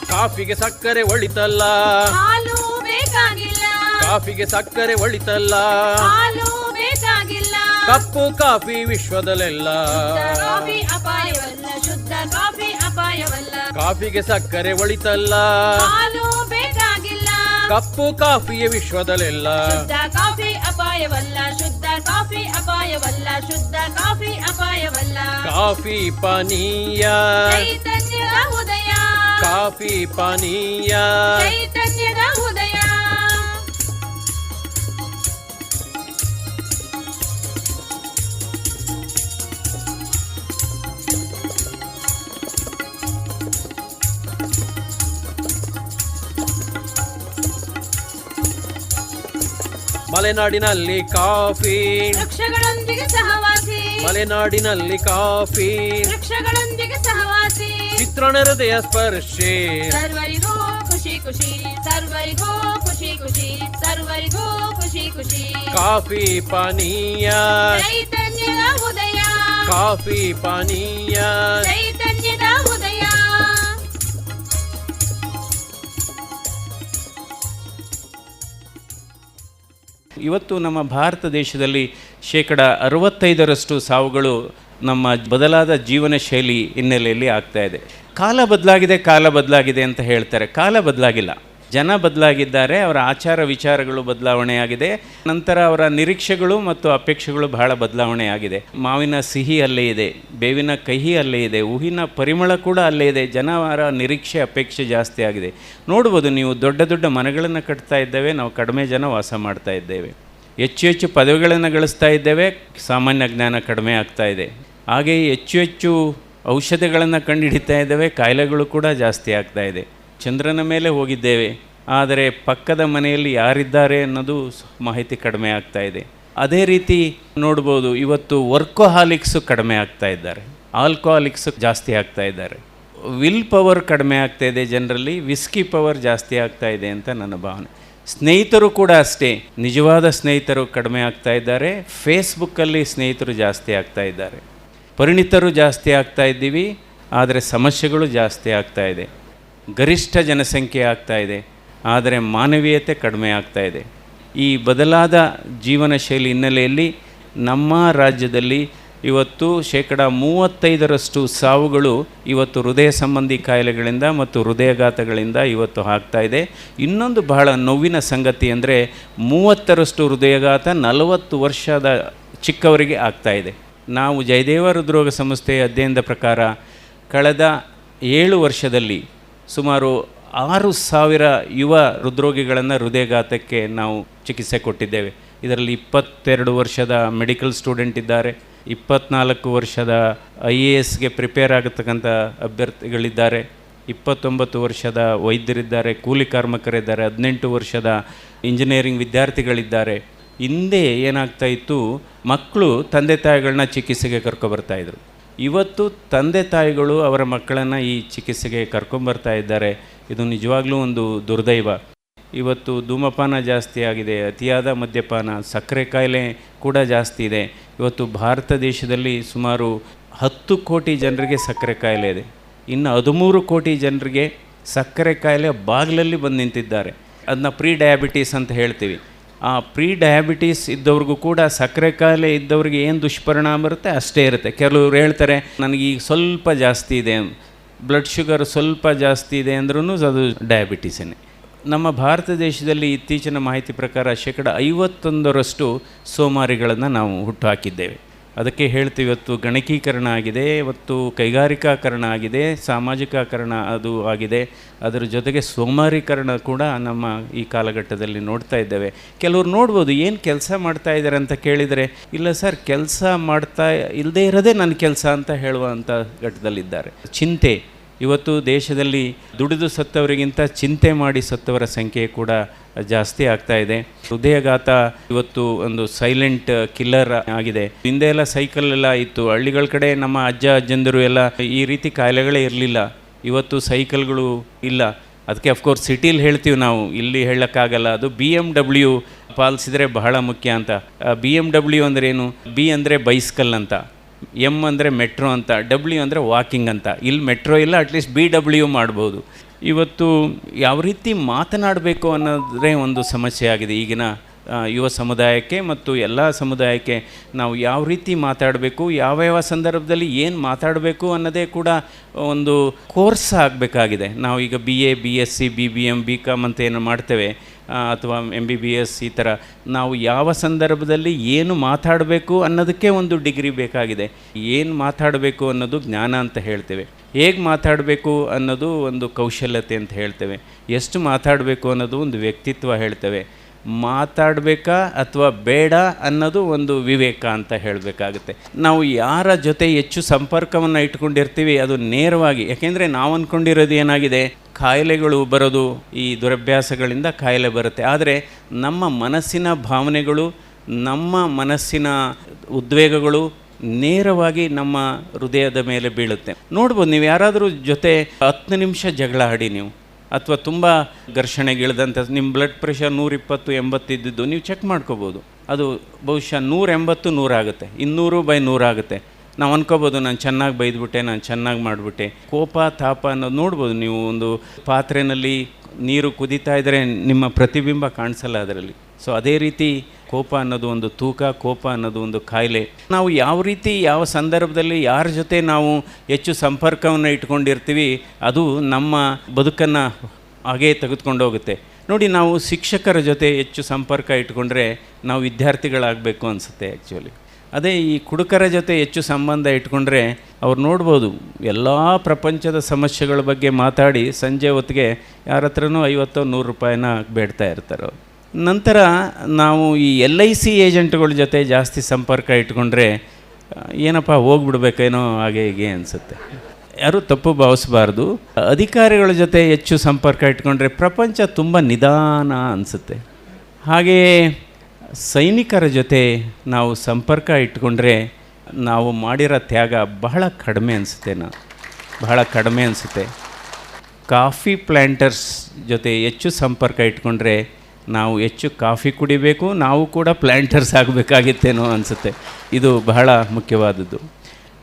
ಕಾಫಿಗೆ ಸಕ್ಕರೆ ಒಳಿತಲ್ಲ. ಹಾಲು ಬೇಕಾಗಿಲ್ಲ. ಕಾಫಿಗೆ ಸಕ್ಕರೆ ಒಳಿತಲ್ಲ. ಕಪ್ಪು ಕಾಫಿ ವಿಶ್ವದಲ್ಲೆಲ್ಲ. ಕಾಫಿ ಅಪಾಯವಲ್ಲ ಶುದ್ಧ ಕಾಫಿ ಅಪಾಯವಲ್ಲ. ಕಾಫಿಗೆ ಸಕ್ಕರೆ ಒಳಿತಲ್ಲ. ಕಪ್ಪು ಕಾಫಿಯ ವಿಶ್ವದಲ್ಲೆಲ್ಲ. ಕಾಫಿ ಅಪಾಯವಲ್ಲ ಶುದ್ಧ ಕಾಫಿ ಅಪಾಯವಲ್ಲ ಶುದ್ಧ ಕಾಫಿ ಅಪಾಯವಲ್ಲ. ಕಾಫಿ ಪಾನೀಯ. ಉದಯ. ಕಾಫಿ ಪಾನೀಯ. ಚೈತನ್ಯದ ಮಲೆನಾಡಿನಲ್ಲಿ ಕಾಫಿ. ವೃಕ್ಷಗಳೊಂದಿಗೆ ಸಹವಾಸಿ. ಮಲೆನಾಡಿನಲ್ಲಿ ಕಾಫಿ. ವೃಕ್ಷಗಳೊಂದಿಗೆ ಸಹವಾಸಿ. ಚಿತ್ರಣ ಹೃದಯ ಸ್ಪರ್ಶಿ. ಸರ್ವರಿಗೂ ಖುಷಿ ಖುಷಿ ಸರ್ವರಿಗೂ ಖುಷಿ ಖುಷಿ ಸರ್ವರಿಗೂ ಖುಷಿ ಖುಷಿ. ಕಾಫಿ ಪಾನೀಯ. ಚೈತನ್ಯದ ಉದಯ. ಕಾಫಿ ಪಾನೀಯ. ಇವತ್ತು ನಮ್ಮ ಭಾರತ ದೇಶದಲ್ಲಿ ಶೇಕಡ ಅರವತ್ತೈದರಷ್ಟು ಸಾವುಗಳು ನಮ್ಮ ಬದಲಾದ ಜೀವನ ಶೈಲಿ ಹಿನ್ನೆಲೆಯಲ್ಲಿ ಆಗ್ತಾ ಇದೆ. ಕಾಲ ಬದಲಾಗಿದೆ ಕಾಲ ಬದಲಾಗಿದೆ ಅಂತ ಹೇಳ್ತಾರೆ. ಕಾಲ ಬದಲಾಗಿಲ್ಲ. ಜನ ಬದಲಾಗಿದ್ದಾರೆ, ಅವರ ಆಚಾರ ವಿಚಾರಗಳು ಬದಲಾವಣೆಯಾಗಿದೆ. ನಂತರ ಅವರ ನಿರೀಕ್ಷೆಗಳು ಮತ್ತು ಅಪೇಕ್ಷೆಗಳು ಬಹಳ ಬದಲಾವಣೆಯಾಗಿದೆ. ಮಾವಿನ ಸಿಹಿ ಅಲ್ಲೇ ಇದೆ, ಬೇವಿನ ಕಹಿ ಅಲ್ಲೇ ಇದೆ ಊಹಿನ ಪರಿಮಳ ಕೂಡ ಅಲ್ಲೇ ಇದೆ, ಜನರ ನಿರೀಕ್ಷೆ, ಅಪೇಕ್ಷೆ ಜಾಸ್ತಿ ಆಗಿದೆ. ನೋಡ್ಬೋದು ನೀವು ದೊಡ್ಡ ದೊಡ್ಡ ಮನೆಗಳನ್ನು ಕಟ್ತಾ ಇದ್ದೇವೆ, ನಾವು ಕಡಿಮೆ ಜನ ವಾಸ ಮಾಡ್ತಾ ಇದ್ದೇವೆ. ಹೆಚ್ಚು ಹೆಚ್ಚು ಪದವಿಗಳನ್ನು ಗಳಿಸ್ತಾ ಇದ್ದೇವೆ, ಸಾಮಾನ್ಯ ಜ್ಞಾನ ಕಡಿಮೆ ಆಗ್ತಾ ಇದೆ. ಹಾಗೆಯೇ ಹೆಚ್ಚು ಹೆಚ್ಚು ಔಷಧಿಗಳನ್ನು ಕಂಡುಹಿಡಿತಾ ಇದ್ದೇವೆ, ಕಾಯಿಲೆಗಳು ಕೂಡ ಜಾಸ್ತಿ ಆಗ್ತಾ ಇದೆ. ಚಂದ್ರನ ಮೇಲೆ ಹೋಗಿದ್ದೇವೆ, ಆದರೆ ಪಕ್ಕದ ಮನೆಯಲ್ಲಿ ಯಾರಿದ್ದಾರೆ ಅನ್ನೋದು ಮಾಹಿತಿ ಕಡಿಮೆ ಆಗ್ತಾ ಇದೆ. ಅದೇ ರೀತಿ ನೋಡ್ಬೋದು, ಇವತ್ತು ವರ್ಕೋಹಾಲಿಕ್ಸು ಕಡಿಮೆ ಆಗ್ತಾ ಇದ್ದಾರೆ, ಆಲ್ಕೋಹಾಲಿಕ್ಸ್ ಜಾಸ್ತಿ ಆಗ್ತಾ ಇದ್ದಾರೆ. ವಿಲ್ ಪವರ್ ಕಡಿಮೆ ಆಗ್ತಾ ಇದೆ ಜನರಲ್ಲಿ, ವಿಸ್ಕಿ ಪವರ್ ಜಾಸ್ತಿ ಆಗ್ತಾ ಇದೆ ಅಂತ ನನ್ನ ಭಾವನೆ. ಸ್ನೇಹಿತರು ಕೂಡ ಅಷ್ಟೇ, ನಿಜವಾದ ಸ್ನೇಹಿತರು ಕಡಿಮೆ ಆಗ್ತಾ ಇದ್ದಾರೆ, ಫೇಸ್ಬುಕ್ಕಲ್ಲಿ ಸ್ನೇಹಿತರು ಜಾಸ್ತಿ ಆಗ್ತಾ ಇದ್ದಾರೆ. ಪರಿಣಿತರು ಜಾಸ್ತಿ ಆಗ್ತಾ ಇದ್ದೀವಿ, ಆದರೆ ಸಮಸ್ಯೆಗಳು ಜಾಸ್ತಿ ಆಗ್ತಾ ಇದೆ. ಗರಿಷ್ಠ ಜನಸಂಖ್ಯೆ ಆಗ್ತಾ ಇದೆ, ಆದರೆ ಮಾನವೀಯತೆ ಕಡಿಮೆ ಆಗ್ತಾ ಇದೆ. ಈ ಬದಲಾದ ಜೀವನ ಶೈಲಿ ಹಿನ್ನೆಲೆಯಲ್ಲಿ ನಮ್ಮ ರಾಜ್ಯದಲ್ಲಿ ಇವತ್ತು ಶೇಕಡ ಮೂವತ್ತೈದರಷ್ಟು ಸಾವುಗಳು ಇವತ್ತು ಹೃದಯ ಸಂಬಂಧಿ ಕಾಯಿಲೆಗಳಿಂದ ಮತ್ತು ಹೃದಯಘಾತಗಳಿಂದ ಇವತ್ತು ಆಗ್ತಾ ಇದೆ. ಇನ್ನೊಂದು ಬಹಳ ನೋವಿನ ಸಂಗತಿ ಅಂದರೆ ಮೂವತ್ತರಷ್ಟು ಹೃದಯಘಾತ ನಲವತ್ತು ವರ್ಷದ ಚಿಕ್ಕವರಿಗೆ ಆಗ್ತಾ ಇದೆ. ನಾವು ಜಯದೇವ ಹೃದ್ರೋಗ ಸಂಸ್ಥೆಯ ಅಧ್ಯಯನದ ಪ್ರಕಾರ ಕಳೆದ ಏಳು ವರ್ಷದಲ್ಲಿ ಸುಮಾರು ಆರು ಸಾವಿರ ಯುವ ಹೃದ್ರೋಗಿಗಳನ್ನು ಹೃದಯಘಾತಕ್ಕೆ ನಾವು ಚಿಕಿತ್ಸೆ ಕೊಟ್ಟಿದ್ದೇವೆ. ಇದರಲ್ಲಿ ಇಪ್ಪತ್ತೆರಡು ವರ್ಷದ ಮೆಡಿಕಲ್ ಸ್ಟೂಡೆಂಟ್ ಇದ್ದಾರೆ. ಇಪ್ಪತ್ನಾಲ್ಕು ವರ್ಷದ ಐ ಎ ಎಸ್ಗೆ ಪ್ರಿಪೇರ್ ಆಗತಕ್ಕಂಥ ಅಭ್ಯರ್ಥಿಗಳಿದ್ದಾರೆ. ಇಪ್ಪತ್ತೊಂಬತ್ತು ವರ್ಷದ ವೈದ್ಯರಿದ್ದಾರೆ, ಕೂಲಿ ಕಾರ್ಮಿಕರಿದ್ದಾರೆ, ಹದಿನೆಂಟು ವರ್ಷದ ಇಂಜಿನಿಯರಿಂಗ್ ವಿದ್ಯಾರ್ಥಿಗಳಿದ್ದಾರೆ. ಹಿಂದೆ ಏನಾಗ್ತಾ ಇತ್ತು, ಮಕ್ಕಳು ತಂದೆ ತಾಯಿಗಳನ್ನ ಚಿಕಿತ್ಸೆಗೆ ಕರ್ಕೊಬರ್ತಾಯಿದ್ರು ಇವತ್ತು ತಂದೆ ತಾಯಿಗಳು ಅವರ ಮಕ್ಕಳನ್ನು ಈ ಚಿಕಿತ್ಸೆಗೆ ಕರ್ಕೊಂಬರ್ತಾ ಇದ್ದಾರೆ. ಇದು ನಿಜವಾಗ್ಲೂ ಒಂದು ದುರ್ದೈವ. ಇವತ್ತು ಧೂಮಪಾನ ಜಾಸ್ತಿ ಆಗಿದೆ, ಅತಿಯಾದ ಮದ್ಯಪಾನ, ಸಕ್ಕರೆ ಕಾಯಿಲೆ ಕೂಡ ಜಾಸ್ತಿ ಇದೆ. ಇವತ್ತು ಭಾರತ ದೇಶದಲ್ಲಿ ಸುಮಾರು ಹತ್ತು ಕೋಟಿ ಜನರಿಗೆ ಸಕ್ಕರೆ ಕಾಯಿಲೆ ಇದೆ. ಇನ್ನು ಹದಿಮೂರು ಕೋಟಿ ಜನರಿಗೆ ಸಕ್ಕರೆ ಕಾಯಿಲೆ ಬಾಗಿಲಲ್ಲಿ ಬಂದು ನಿಂತಿದ್ದಾರೆ. ಅದನ್ನ ಪ್ರೀ ಡಯಾಬಿಟೀಸ್ ಅಂತ ಹೇಳ್ತೀವಿ. ಆ ಪ್ರೀ ಡಯಾಬಿಟೀಸ್ ಇದ್ದವ್ರಿಗೂ ಕೂಡ, ಸಕ್ಕರೆ ಕಾಯಿಲೆ ಇದ್ದವ್ರಿಗೆ ಏನು ದುಷ್ಪರಿಣಾಮ ಬರುತ್ತೆ ಅಷ್ಟೇ ಇರುತ್ತೆ. ಕೆಲವರು ಹೇಳ್ತಾರೆ, ನನಗೆ ಈಗ ಸ್ವಲ್ಪ ಜಾಸ್ತಿ ಇದೆ ಬ್ಲಡ್ ಶುಗರ್ ಸ್ವಲ್ಪ ಜಾಸ್ತಿ ಇದೆ ಅಂದ್ರೂ ಅದು ಡಯಾಬಿಟೀಸೇ ನಮ್ಮ ಭಾರತ ದೇಶದಲ್ಲಿ ಇತ್ತೀಚಿನ ಮಾಹಿತಿ ಪ್ರಕಾರ ಶೇಕಡ ಐವತ್ತೊಂದರಷ್ಟು ಸೋಮಾರಿಗಳನ್ನು ನಾವು ಹುಟ್ಟುಹಾಕಿದ್ದೇವೆ ಅದಕ್ಕೆ ಹೇಳ್ತೀವಿ ಇವತ್ತು ಗಣಕೀಕರಣ ಆಗಿದೆ, ಇವತ್ತು ಕೈಗಾರಿಕಾಕರಣ ಆಗಿದೆ, ಸಾಮಾಜಿಕಕರಣ ಅದು ಆಗಿದೆ. ಅದರ ಜೊತೆಗೆ ಸೋಮಾರೀಕರಣ ಕೂಡ ನಮ್ಮ ಈ ಕಾಲಘಟ್ಟದಲ್ಲಿ ನೋಡ್ತಾ ಇದ್ದೇವೆ. ಕೆಲವರು ನೋಡ್ಬೋದು, ಏನು ಕೆಲಸ ಮಾಡ್ತಾ ಇದ್ದಾರೆ ಅಂತ ಕೇಳಿದರೆ, ಇಲ್ಲ ಸರ್, ಕೆಲಸ ಮಾಡ್ತಾ ಇಲ್ಲದೇ ಇರೋದೇ ನನ್ನ ಕೆಲಸ ಅಂತ ಹೇಳುವಂಥ ಘಟ್ಟದಲ್ಲಿದ್ದಾರೆ. ಚಿಂತೆ ಇವತ್ತು ದೇಶದಲ್ಲಿ ದುಡಿದು ಸತ್ತವರಿಗಿಂತ ಚಿಂತೆ ಮಾಡಿ ಸತ್ತವರ ಸಂಖ್ಯೆ ಕೂಡ ಜಾಸ್ತಿ ಆಗ್ತಾ ಇದೆ. ಹೃದಯಘಾತ ಇವತ್ತು ಒಂದು ಸೈಲೆಂಟ್ ಕಿಲ್ಲರ್ ಆಗಿದೆ. ಹಿಂದೆ ಎಲ್ಲ ಸೈಕಲ್ ಎಲ್ಲ ಇತ್ತು. ಹಳ್ಳಿಗಳ ಕಡೆ ನಮ್ಮ ಅಜ್ಜ, ಅಜ್ಜಂದಿರು ಎಲ್ಲ ಈ ರೀತಿ ಕಾಯಿಲೆಗಳೇ ಇರಲಿಲ್ಲ. ಇವತ್ತು ಸೈಕಲ್ಗಳು ಇಲ್ಲ. ಅದಕ್ಕೆ ಅಫ್ಕೋರ್ಸ್ ಸಿಟಿಲಿ ಹೇಳ್ತೀವಿ ನಾವು. ಇಲ್ಲಿ ಹೇಳೋಕ್ಕಾಗಲ್ಲ. ಅದು ಬಿ ಎಂ ಡಬ್ಲ್ಯೂ ಪಾಲಿಸಿದರೆ ಬಹಳ ಮುಖ್ಯ ಅಂತ. ಬಿ ಎಂ ಡಬ್ಲ್ಯೂ ಅಂದ್ರೇನು ಬಿ ಅಂದರೆ ಬೈಸ್ಕಲ್ ಅಂತ. ಎಂ ಅಂದರೆ ಮೆಟ್ರೋ ಅಂತ ಡಬ್ಲ್ಯೂ ಅಂದರೆ ವಾಕಿಂಗ್ ಅಂತ. ಇಲ್ಲಿ ಮೆಟ್ರೋ ಇಲ್ಲ ಅಟ್ಲೀಸ್ಟ್ ಬಿ ಡಬ್ಲ್ಯೂ ಮಾಡ್ಬೋದು. ಇವತ್ತು ಯಾವ ರೀತಿ ಮಾತನಾಡಬೇಕು ಅನ್ನೋದ್ರೆ ಒಂದು ಸಮಸ್ಯೆ ಆಗಿದೆ ಈಗಿನ ಯುವ ಸಮುದಾಯಕ್ಕೆ ಮತ್ತು ಎಲ್ಲ ಸಮುದಾಯಕ್ಕೆ ನಾವು ಯಾವ ರೀತಿ ಮಾತಾಡಬೇಕು, ಯಾವ ಯಾವ ಸಂದರ್ಭದಲ್ಲಿ ಏನು ಮಾತಾಡಬೇಕು ಅನ್ನೋದೇ ಕೂಡ ಒಂದು ಕೋರ್ಸ್ ಆಗಬೇಕಾಗಿದೆ. ನಾವು ಈಗ B A B S C B B M B com ಅಂತ ಏನು ಮಾಡ್ತೇವೆ ಅಥವಾ ಎಂ ಬಿ ಬಿ ಎಸ್ ಈ ಥರ ನಾವು ಯಾವ ಸಂದರ್ಭದಲ್ಲಿ ಏನು ಮಾತಾಡಬೇಕು ಅನ್ನೋದಕ್ಕೆ ಒಂದು ಡಿಗ್ರಿ ಬೇಕಾಗಿದೆ. ಏನು ಮಾತಾಡಬೇಕು ಅನ್ನೋದು ಜ್ಞಾನ ಅಂತ ಹೇಳ್ತೇವೆ. ಹೇಗೆ ಮಾತಾಡಬೇಕು ಅನ್ನೋದು ಒಂದು ಕೌಶಲ್ಯತೆ ಅಂತ ಹೇಳ್ತೇವೆ. ಎಷ್ಟು ಮಾತಾಡಬೇಕು ಅನ್ನೋದು ಒಂದು ವ್ಯಕ್ತಿತ್ವ ಹೇಳ್ತೇವೆ. ಮಾತಾಡಬೇಕಾ ಅಥವಾ ಬೇಡ ಅನ್ನೋದು ಒಂದು ವಿವೇಕ ಅಂತ ಹೇಳಬೇಕಾಗುತ್ತೆ. ನಾವು ಯಾರ ಜೊತೆ ಹೆಚ್ಚು ಸಂಪರ್ಕವನ್ನು ಇಟ್ಕೊಂಡಿರ್ತೀವಿ ಅದು ನೇರವಾಗಿ, ಯಾಕೆಂದರೆ ನಾವು ಅಂದ್ಕೊಂಡಿರೋದು ಏನಾಗಿದೆ? ಕಾಯಿಲೆಗಳು ಬರೋದು ಈ ದುರಭ್ಯಾಸಗಳಿಂದ ಕಾಯಿಲೆ ಬರುತ್ತೆ. ಆದರೆ ನಮ್ಮ ಮನಸ್ಸಿನ ಭಾವನೆಗಳು, ನಮ್ಮ ಮನಸ್ಸಿನ ಉದ್ವೇಗಗಳು ನೇರವಾಗಿ ನಮ್ಮ ಹೃದಯದ ಮೇಲೆ ಬೀಳುತ್ತೆ. ನೋಡ್ಬೋದು, ನೀವು ಯಾರಾದರೂ ಜೊತೆ ಹತ್ತು ನಿಮಿಷ ಜಗಳ ಆಡಿ ನೀವು. ಅಥವಾ ತುಂಬ ಘರ್ಷಣೆಗಿಳಿದಂಥ ನಿಮ್ಮ ಬ್ಲಡ್ ಪ್ರೆಷರ್ ನೂರಿಪ್ಪತ್ತು ಎಂಬತ್ತಿದ್ದು ನೀವು ಚೆಕ್ ಮಾಡ್ಕೋಬೋದು. ಅದು ಬಹುಶಃ ನೂರ ಎಂಬತ್ತು ನೂರಾಗುತ್ತೆ. ಇನ್ನೂರು ಬೈ ನೂರಾಗುತ್ತೆ. ನಾವು ಅನ್ಕೋಬೋದು, ನಾನು ಚೆನ್ನಾಗಿ ಬೈದ್ಬಿಟ್ಟೆ, ನಾನು ಚೆನ್ನಾಗಿ ಮಾಡಿಬಿಟ್ಟೆ. ಕೋಪ, ತಾಪ ಅನ್ನೋದು ನೋಡ್ಬೋದು ನೀವು ಒಂದು ಪಾತ್ರೆಯಲ್ಲಿ ನೀರು ಕುದೀತಾ ಇದ್ದರೆ ನಿಮ್ಮ ಪ್ರತಿಬಿಂಬ ಕಾಣಿಸಲ್ಲ ಅದರಲ್ಲಿ. ಸೊ ಅದೇ ರೀತಿ ಕೋಪ ಅನ್ನೋದು ಒಂದು ತೂಕ, ಕೋಪ ಅನ್ನೋದು ಒಂದು ಕಾಯಿಲೆ. ನಾವು ಯಾವ ರೀತಿ, ಯಾವ ಸಂದರ್ಭದಲ್ಲಿ ಯಾರ ಜೊತೆ ನಾವು ಹೆಚ್ಚು ಸಂಪರ್ಕವನ್ನು ಇಟ್ಕೊಂಡಿರ್ತೀವಿ, ಅದು ನಮ್ಮ ಬದುಕನ್ನು ಹಾಗೇ ತೆಗೆದುಕೊಂಡು ಹೋಗುತ್ತೆ. ನೋಡಿ, ನಾವು ಶಿಕ್ಷಕರ ಜೊತೆ ಹೆಚ್ಚು ಸಂಪರ್ಕ ಇಟ್ಕೊಂಡ್ರೆ ನಾವು ವಿದ್ಯಾರ್ಥಿಗಳಾಗಬೇಕು ಅನಿಸುತ್ತೆ ಆ್ಯಕ್ಚುಲಿ ಅದೇ ಈ ಕುಡುಕರ ಜೊತೆ ಹೆಚ್ಚು ಸಂಬಂಧ ಇಟ್ಕೊಂಡ್ರೆ ಅವ್ರು ನೋಡ್ಬೋದು, ಎಲ್ಲ ಪ್ರಪಂಚದ ಸಮಸ್ಯೆಗಳ ಬಗ್ಗೆ ಮಾತಾಡಿ ಸಂಜೆ ಹೊತ್ತಿಗೆ ಯಾರ ಹತ್ರನೂ ಐವತ್ತೋ ನೂರು ರೂಪಾಯಿನ ಬೇಡ್ತಾ ಇರ್ತಾರೆ ನಂತರ ನಾವು ಈ ಎಲ್ ಐ ಸಿ ಏಜೆಂಟ್ಗಳ ಜೊತೆ ಜಾಸ್ತಿ ಸಂಪರ್ಕ ಇಟ್ಕೊಂಡ್ರೆ ಏನಪ್ಪ ಹೋಗ್ಬಿಡ್ಬೇಕೇನೋ ಹಾಗೆ ಹೀಗೆ ಅನಿಸುತ್ತೆ. ಯಾರೂ ತಪ್ಪು ಭಾವಿಸಬಾರ್ದು. ಅಧಿಕಾರಿಗಳ ಜೊತೆ ಹೆಚ್ಚು ಸಂಪರ್ಕ ಇಟ್ಕೊಂಡ್ರೆ ಪ್ರಪಂಚ ತುಂಬ ನಿಧಾನ ಅನಿಸುತ್ತೆ. ಹಾಗೆಯೇ ಸೈನಿಕರ ಜೊತೆ ನಾವು ಸಂಪರ್ಕ ಇಟ್ಕೊಂಡ್ರೆ ನಾವು ಮಾಡಿರೋ ತ್ಯಾಗ ಬಹಳ ಕಡಿಮೆ ಅನಿಸುತ್ತೆ ನಾ, ಬಹಳ ಕಡಿಮೆ ಅನಿಸುತ್ತೆ. ಕಾಫಿ ಪ್ಲ್ಯಾಂಟರ್ಸ್ ಜೊತೆ ಹೆಚ್ಚು ಸಂಪರ್ಕ ಇಟ್ಕೊಂಡ್ರೆ ನಾವು ಹೆಚ್ಚು ಕಾಫಿ ಕುಡಿಬೇಕು, ನಾವು ಕೂಡ ಪ್ಲ್ಯಾಂಟರ್ಸ್ ಆಗಬೇಕಾಗಿತ್ತೇನೋ ಅನಿಸುತ್ತೆ. ಇದು ಬಹಳ ಮುಖ್ಯವಾದದ್ದು.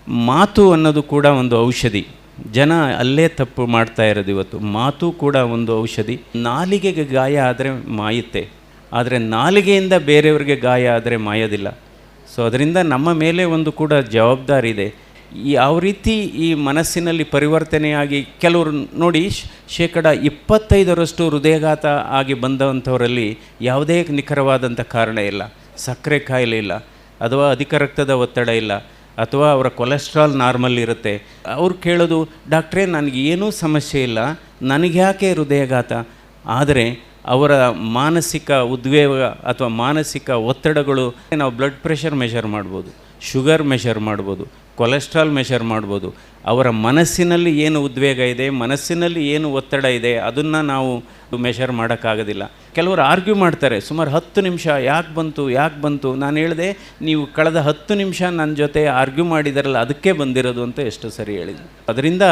ಮಾತು ಅನ್ನೋದು ಕೂಡ ಒಂದು ಔಷಧಿ. ಜನ ಅಲ್ಲೇ ತಪ್ಪು ಮಾಡ್ತಾ ಇರೋದು ಇವತ್ತು. ಮಾತು ಕೂಡ ಒಂದು ಔಷಧಿ. ನಾಲಿಗೆಗೆ ಗಾಯ ಆದರೆ ಮಾಯುತ್ತೆ. ಆದರೆ ನಾಲಿಗೆಯಿಂದ ಬೇರೆಯವ್ರಿಗೆ ಗಾಯ ಆದರೆ ಮಾಯೋದಿಲ್ಲ. ಸೊ, ಅದರಿಂದ ನಮ್ಮ ಮೇಲೆ ಒಂದು ಕೂಡ ಜವಾಬ್ದಾರಿ ಇದೆ. ಯಾವ ರೀತಿ ಈ ಮನಸ್ಸಿನಲ್ಲಿ ಪರಿವರ್ತನೆಯಾಗಿ ಕೆಲವರು ನೋಡಿ ಶೇಕಡ ಇಪ್ಪತ್ತೈದರಷ್ಟು ಹೃದಯಘಾತ ಆಗಿ ಬಂದಂಥವರಲ್ಲಿ ಯಾವುದೇ ನಿಖರವಾದಂಥ ಕಾರಣ ಇಲ್ಲ. ಸಕ್ಕರೆ ಕಾಯಿಲೆ ಇಲ್ಲ, ಅಥವಾ ಅಧಿಕ ರಕ್ತದ ಒತ್ತಡ ಇಲ್ಲ, ಅಥವಾ ಅವರ ಕೊಲೆಸ್ಟ್ರಾಲ್ ನಾರ್ಮಲ್ ಇರುತ್ತೆ. ಅವ್ರು ಕೇಳೋದು, ಡಾಕ್ಟ್ರೇ, ನನಗೆ ಏನೂ ಸಮಸ್ಯೆ ಇಲ್ಲ, ನನಗೆ ಯಾಕೆ ಹೃದಯಘಾತ? ಆದರೆ ಅವರ ಮಾನಸಿಕ ಉದ್ವೇಗ ಅಥವಾ ಮಾನಸಿಕ ಒತ್ತಡಗಳು, ನಾವು ಬ್ಲಡ್ ಪ್ರೆಷರ್ ಮೆಷರ್ ಮಾಡ್ಬೋದು, ಶುಗರ್ ಮೆಷರ್ ಮಾಡ್ಬೋದು ಕೊಲೆಸ್ಟ್ರಾಲ್ ಮೆಷರ್ ಮಾಡ್ಬೋದು. ಅವರ ಮನಸ್ಸಿನಲ್ಲಿ ಏನು ಉದ್ವೇಗ ಇದೆ, ಮನಸ್ಸಿನಲ್ಲಿ ಏನು ಒತ್ತಡ ಇದೆ, ಅದನ್ನು ನಾವು ಮೆಷರ್ ಮಾಡೋಕ್ಕಾಗೋದಿಲ್ಲ. ಕೆಲವರು ಆರ್ಗ್ಯೂ ಮಾಡ್ತಾರೆ, ಸುಮಾರು ಹತ್ತು ನಿಮಿಷ, ಯಾಕೆ ಬಂತು ಯಾಕೆ ಬಂತು? ನಾನು ಹೇಳಿದೆ, ನೀವು ಕಳೆದ ಹತ್ತು ನಿಮಿಷ ನನ್ನ ಜೊತೆ ಆರ್ಗ್ಯೂ ಮಾಡಿದಾರಲ್ಲ, ಅದಕ್ಕೆ ಬಂದಿರೋದು ಅಂತ ಎಷ್ಟು ಸರಿ ಹೇಳಿದ್ರು. ಅದರಿಂದ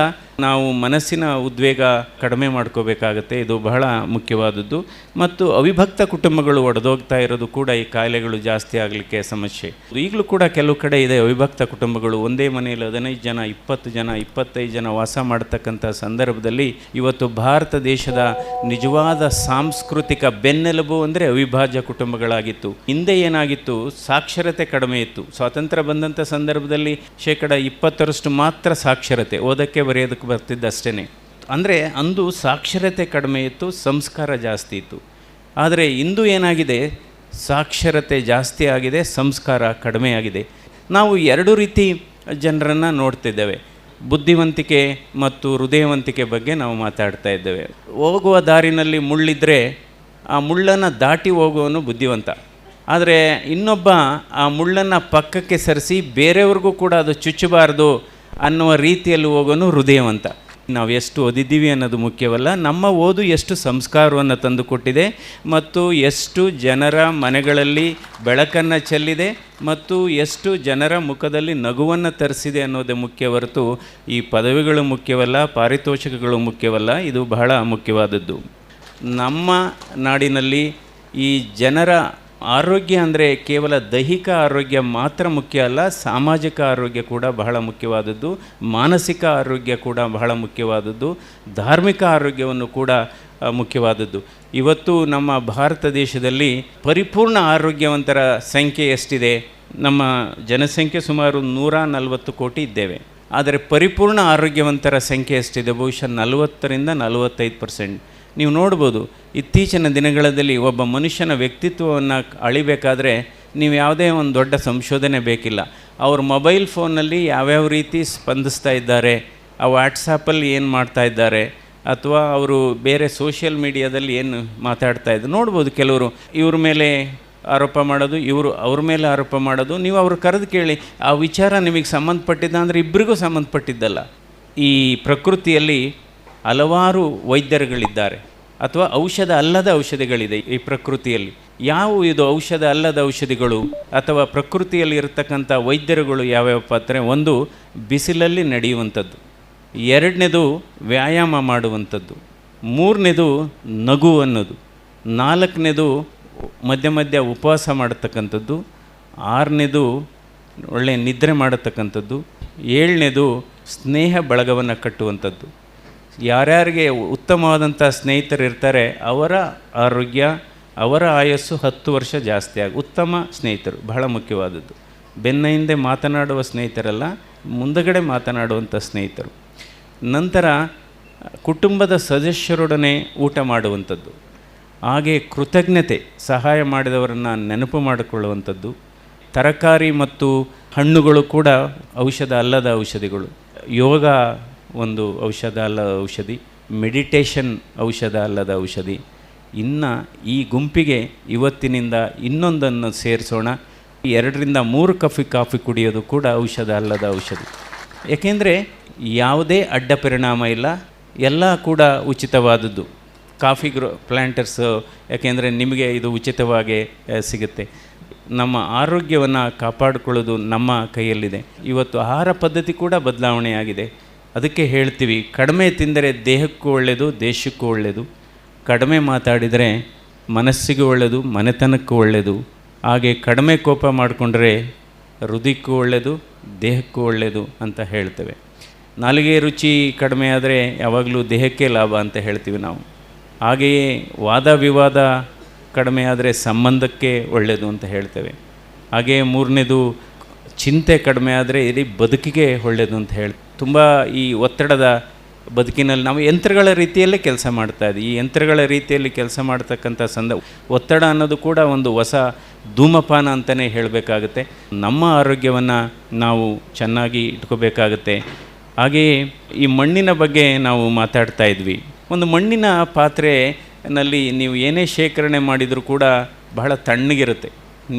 ನಾವು ಮನಸ್ಸಿನ ಉದ್ವೇಗ ಕಡಿಮೆ ಮಾಡ್ಕೋಬೇಕಾಗತ್ತೆ, ಇದು ಬಹಳ ಮುಖ್ಯವಾದದ್ದು. ಮತ್ತು ಅವಿಭಕ್ತ ಕುಟುಂಬಗಳು ಒಡೆದೋಗ್ತಾ ಇರೋದು ಕೂಡ ಈ ಕಾಯಿಲೆಗಳು ಜಾಸ್ತಿ ಆಗಲಿಕ್ಕೆ ಸಮಸ್ಯೆ. ಈಗಲೂ ಕೂಡ ಕೆಲವು ಕಡೆ ಇದೆ ಅವಿಭಕ್ತ ಕುಟುಂಬಗಳು, ಒಂದೇ ಮನೆಯಲ್ಲಿ ಹದಿನೈದು ಜನ, ಇಪ್ಪತ್ತು ಜನ ಇಪ್ಪತ್ತೈದು ಜನ ವಾಸ ಮಾಡ್ತಕ್ಕಂಥ ಸಂದರ್ಭದಲ್ಲಿ ಇವತ್ತು ಭಾರತ ದೇಶದ ನಿಜವಾದ ಸಾಂಸ್ಕೃತಿಕ ಬೆನ್ನೆಲುಬು ಅಂದರೆ ಅವಿಭಾಜ್ಯ ಕುಟುಂಬಗಳಾಗಿತ್ತು. ಹಿಂದೆ ಏನಾಗಿತ್ತು? ಸಾಕ್ಷರತೆ ಕಡಿಮೆ ಇತ್ತು. ಸ್ವಾತಂತ್ರ್ಯ ಬಂದಂಥ ಸಂದರ್ಭದಲ್ಲಿ ಶೇಕಡ ಇಪ್ಪತ್ತರಷ್ಟು ಮಾತ್ರ ಸಾಕ್ಷರತೆ. ಓದಕ್ಕೆ ಬರೆಯೋದಕ್ಕೆ ಬರ್ತಿದ್ದಷ್ಟೇ ಅಂದರೆ ಅಂದು ಸಾಕ್ಷರತೆ ಕಡಿಮೆ ಇತ್ತು, ಸಂಸ್ಕಾರ ಜಾಸ್ತಿ ಇತ್ತು. ಆದರೆ ಇಂದು ಏನಾಗಿದೆ? ಸಾಕ್ಷರತೆ ಜಾಸ್ತಿ ಆಗಿದೆ, ಸಂಸ್ಕಾರ ಕಡಿಮೆ ಆಗಿದೆ. ನಾವು ಎರಡು ರೀತಿ ಜನರನ್ನು ನೋಡ್ತಿದ್ದೇವೆ. ಬುದ್ಧಿವಂತಿಕೆ ಮತ್ತು ಹೃದಯವಂತಿಕೆ ಬಗ್ಗೆ ನಾವು ಮಾತಾಡ್ತಾ ಇದ್ದೇವೆ. ಹೋಗುವ ದಾರಿನಲ್ಲಿ ಮುಳ್ಳಿದ್ರೆ ಆ ಮುಳ್ಳನ್ನು ದಾಟಿ ಹೋಗುವವನು ಬುದ್ಧಿವಂತ. ಆದರೆ ಇನ್ನೊಬ್ಬ ಆ ಮುಳ್ಳನ್ನು ಪಕ್ಕಕ್ಕೆ ಸರಿಸಿ ಬೇರೆಯವ್ರಿಗೂ ಕೂಡ ಅದು ಚುಚ್ಚಬಾರ್ದು ಅನ್ನುವ ರೀತಿಯಲ್ಲಿ ಹೋಗೋನು ಹೃದಯವಂತ. ನಾವು ಎಷ್ಟು ಓದಿದ್ದೀವಿ ಅನ್ನೋದು ಮುಖ್ಯವಲ್ಲ, ನಮ್ಮ ಓದು ಎಷ್ಟು ಸಂಸ್ಕಾರವನ್ನು ತಂದುಕೊಟ್ಟಿದೆ ಮತ್ತು ಎಷ್ಟು ಜನರ ಮನೆಗಳಲ್ಲಿ ಬೆಳಕನ್ನು ಚೆಲ್ಲಿದೆ ಮತ್ತು ಎಷ್ಟು ಜನರ ಮುಖದಲ್ಲಿ ನಗುವನ್ನು ತರಿಸಿದೆ ಅನ್ನೋದೇ ಮುಖ್ಯ ಹೊರತು ಈ ಪದವಿಗಳು ಮುಖ್ಯವಲ್ಲ, ಪಾರಿತೋಷಕಗಳು ಮುಖ್ಯವಲ್ಲ, ಇದು ಬಹಳ ಮುಖ್ಯವಾದದ್ದು. ನಮ್ಮ ನಾಡಿನಲ್ಲಿ ಈ ಜನರ ಆರೋಗ್ಯ ಅಂದರೆ ಕೇವಲ ದೈಹಿಕ ಆರೋಗ್ಯ ಮಾತ್ರ ಮುಖ್ಯ ಅಲ್ಲ, ಸಾಮಾಜಿಕ ಆರೋಗ್ಯ ಕೂಡ ಬಹಳ ಮುಖ್ಯವಾದದ್ದು, ಮಾನಸಿಕ ಆರೋಗ್ಯ ಕೂಡ ಬಹಳ ಮುಖ್ಯವಾದದ್ದು, ಧಾರ್ಮಿಕ ಆರೋಗ್ಯವನ್ನು ಕೂಡ ಮುಖ್ಯವಾದದ್ದು. ಇವತ್ತು ನಮ್ಮ ಭಾರತ ದೇಶದಲ್ಲಿ ಪರಿಪೂರ್ಣ ಆರೋಗ್ಯವಂತರ ಸಂಖ್ಯೆ ಎಷ್ಟಿದೆ? ನಮ್ಮ ಜನಸಂಖ್ಯೆ ಸುಮಾರು ನೂರ ನಲವತ್ತು ಕೋಟಿ ಇದ್ದೇವೆ. ಆದರೆ ಪರಿಪೂರ್ಣ ಆರೋಗ್ಯವಂತರ ಸಂಖ್ಯೆ ಎಷ್ಟಿದೆ? ಬಹುಶಃ ನಲವತ್ತರಿಂದ ನಲವತ್ತೈದು ಪರ್ಸೆಂಟ್. ನೀವು ನೋಡ್ಬೋದು, ಇತ್ತೀಚಿನ ದಿನಗಳಲ್ಲಿ ಒಬ್ಬ ಮನುಷ್ಯನ ವ್ಯಕ್ತಿತ್ವವನ್ನು ಅಳಿಬೇಕಾದ್ರೆ ನೀವು ಯಾವುದೇ ಒಂದು ದೊಡ್ಡ ಸಂಶೋಧನೆ ಬೇಕಿಲ್ಲ. ಅವ್ರ ಮೊಬೈಲ್ ಫೋನಲ್ಲಿ ಯಾವ್ಯಾವ ರೀತಿ ಸ್ಪಂದಿಸ್ತಾ ಇದ್ದಾರೆ, ಆ ವಾಟ್ಸಾಪಲ್ಲಿ ಏನು ಮಾಡ್ತಾ ಇದ್ದಾರೆ, ಅಥವಾ ಅವರು ಬೇರೆ ಸೋಷಿಯಲ್ ಮೀಡಿಯಾದಲ್ಲಿ ಏನು ಮಾತಾಡ್ತಾ ಇದ್ದಾರೆ ನೋಡ್ಬೋದು ಕೆಲವರು, ಇವ್ರ ಮೇಲೆ ಆರೋಪ ಮಾಡೋದು, ಇವರು ಅವ್ರ ಮೇಲೆ ಆರೋಪ ಮಾಡೋದು, ನೀವು ಅವ್ರು ಕರೆದು ಕೇಳಿ, ಆ ವಿಚಾರ ನಿಮಗೆ ಸಂಬಂಧಪಟ್ಟಿದ್ದ ಅಂದರೆ ಇಬ್ಬರಿಗೂ ಸಂಬಂಧಪಟ್ಟಿದ್ದಲ್ಲ. ಈ ಪ್ರಕೃತಿಯಲ್ಲಿ ಹಲವಾರು ವೈದ್ಯರುಗಳಿದ್ದಾರೆ. ಅಥವಾ ಔಷಧ ಅಲ್ಲದ ಔಷಧಿಗಳಿದೆ ಈ ಪ್ರಕೃತಿಯಲ್ಲಿ. ಯಾವ ಇದು ಔಷಧ ಅಲ್ಲದ ಔಷಧಿಗಳು ಅಥವಾ ಪ್ರಕೃತಿಯಲ್ಲಿ ಇರತಕ್ಕಂಥ ವೈದ್ಯರುಗಳು ಯಾವ್ಯಾವಪ್ಪ ಅಂದರೆ ಒಂದು ಬಿಸಿಲಲ್ಲಿ ನಡೆಯುವಂಥದ್ದು. ಎರಡನೇದು ವ್ಯಾಯಾಮ ಮಾಡುವಂಥದ್ದು. ಮೂರನೇದು ನಗು ಅನ್ನೋದು. ನಾಲ್ಕನೇದು ಮಧ್ಯ ಮಧ್ಯ ಉಪವಾಸ ಮಾಡತಕ್ಕಂಥದ್ದು. ಆರನೇದು ಒಳ್ಳೆಯ ನಿದ್ರೆ ಮಾಡತಕ್ಕಂಥದ್ದು. ಏಳನೇದು ಸ್ನೇಹ ಬಳಗವನ್ನು ಕಟ್ಟುವಂಥದ್ದು. ಯಾರ್ಯಾರಿಗೆ ಉತ್ತಮವಾದಂಥ ಸ್ನೇಹಿತರು ಇರ್ತಾರೆ, ಅವರ ಆರೋಗ್ಯ, ಅವರ ಆಯಸ್ಸು ಹತ್ತು ವರ್ಷ ಜಾಸ್ತಿ ಆಗ, ಉತ್ತಮ ಸ್ನೇಹಿತರು, ಬಹಳ ಮುಖ್ಯವಾದದ್ದು. ಬೆನ್ನ ಹಿಂದೆ ಮಾತನಾಡುವ ಸ್ನೇಹಿತರಲ್ಲ, ಮುಂದಗಡೆ ಮಾತನಾಡುವಂಥ ಸ್ನೇಹಿತರು. ನಂತರ ಕುಟುಂಬದ ಸದಸ್ಯರೊಡನೆ ಊಟ ಮಾಡುವಂಥದ್ದು. ಹಾಗೆ ಕೃತಜ್ಞತೆ, ಸಹಾಯ ಮಾಡಿದವರನ್ನು ನೆನಪು ಮಾಡಿಕೊಳ್ಳುವಂಥದ್ದು. ತರಕಾರಿ ಮತ್ತು ಹಣ್ಣುಗಳು ಕೂಡ ಔಷಧ ಅಲ್ಲದ ಔಷಧಿಗಳು. ಯೋಗ ಒಂದು ಔಷಧ ಅಲ್ಲದ ಔಷಧಿ, ಮೆಡಿಟೇಷನ್ ಔಷಧ ಅಲ್ಲದ ಔಷಧಿ. ಇನ್ನು ಈ ಗುಂಪಿಗೆ ಇವತ್ತಿನಿಂದ ಇನ್ನೊಂದನ್ನು ಸೇರಿಸೋಣ. ಎರಡರಿಂದ ಮೂರು ಕಫಿ ಕಾಫಿ ಕುಡಿಯೋದು ಕೂಡ ಔಷಧ ಅಲ್ಲದ ಔಷಧಿ. ಏಕೆಂದರೆ ಯಾವುದೇ ಅಡ್ಡ ಪರಿಣಾಮ ಇಲ್ಲ, ಎಲ್ಲ ಕೂಡ ಉಚಿತವಾದದ್ದು. ಕಾಫಿ ಗ್ರೋ ಪ್ಲ್ಯಾಂಟರ್ಸು ಯಾಕೆಂದರೆ ನಿಮಗೆ ಇದು ಉಚಿತವಾಗಿ ಸಿಗುತ್ತೆ. ನಮ್ಮ ಆರೋಗ್ಯವನ್ನು ಕಾಪಾಡಿಕೊಳ್ಳೋದು ನಮ್ಮ ಕೈಯಲ್ಲಿದೆ. ಇವತ್ತು ಆಹಾರ ಪದ್ಧತಿ ಕೂಡ ಬದಲಾವಣೆಯಾಗಿದೆ. ಅದಕ್ಕೆ ಹೇಳ್ತೀವಿ, ಕಡಿಮೆ ತಿಂದರೆ ದೇಹಕ್ಕೂ ಒಳ್ಳೆಯದು, ದೇಶಕ್ಕೂ ಒಳ್ಳೆಯದು. ಕಡಿಮೆ ಮಾತಾಡಿದರೆ ಮನಸ್ಸಿಗೂ ಒಳ್ಳೆಯದು, ಮನೆತನಕ್ಕೂ ಒಳ್ಳೆಯದು. ಹಾಗೆ ಕಡಿಮೆ ಕೋಪ ಮಾಡಿಕೊಂಡ್ರೆ ಹೃದಯಕ್ಕೂ ಒಳ್ಳೆಯದು, ದೇಹಕ್ಕೂ ಒಳ್ಳೆಯದು ಅಂತ ಹೇಳ್ತೇವೆ. ನಾಲಿಗೆ ರುಚಿ ಕಡಿಮೆ ಆದರೆ ಯಾವಾಗಲೂ ದೇಹಕ್ಕೆ ಲಾಭ ಅಂತ ಹೇಳ್ತೀವಿ ನಾವು. ಹಾಗೆಯೇ ವಾದ ವಿವಾದ ಕಡಿಮೆ ಆದರೆ ಸಂಬಂಧಕ್ಕೆ ಒಳ್ಳೆಯದು ಅಂತ ಹೇಳ್ತೇವೆ. ಹಾಗೆಯೇ ಮೂರನೇದು, ಚಿಂತೆ ಕಡಿಮೆ ಆದರೆ ಇಡೀ ಬದುಕಿಗೆ ಒಳ್ಳೆಯದು ಅಂತ ಹೇಳಿ ತುಂಬ ಈ ಒತ್ತಡದ ಬದುಕಿನಲ್ಲಿ ನಾವು ಯಂತ್ರಗಳ ರೀತಿಯಲ್ಲೇ ಕೆಲಸ ಮಾಡ್ತಾ ಇದ್ದೀವಿ. ಈ ಯಂತ್ರಗಳ ರೀತಿಯಲ್ಲಿ ಕೆಲಸ ಮಾಡ್ತಕ್ಕಂಥ ಸಂದ, ಒತ್ತಡ ಅನ್ನೋದು ಕೂಡ ಒಂದು ಹೊಸ ಧೂಮಪಾನ ಅಂತಲೇ ಹೇಳಬೇಕಾಗುತ್ತೆ. ನಮ್ಮ ಆರೋಗ್ಯವನ್ನು ನಾವು ಚೆನ್ನಾಗಿ ಇಟ್ಕೋಬೇಕಾಗುತ್ತೆ. ಹಾಗೆಯೇ ಈ ಮಣ್ಣಿನ ಬಗ್ಗೆ ನಾವು ಮಾತಾಡ್ತಾ ಇದ್ವಿ. ಒಂದು ಮಣ್ಣಿನ ಪಾತ್ರೆನಲ್ಲಿ ನೀವು ಏನೇ ಶೇಖರಣೆ ಮಾಡಿದರೂ ಕೂಡ ಬಹಳ ತಣ್ಣಗಿರುತ್ತೆ.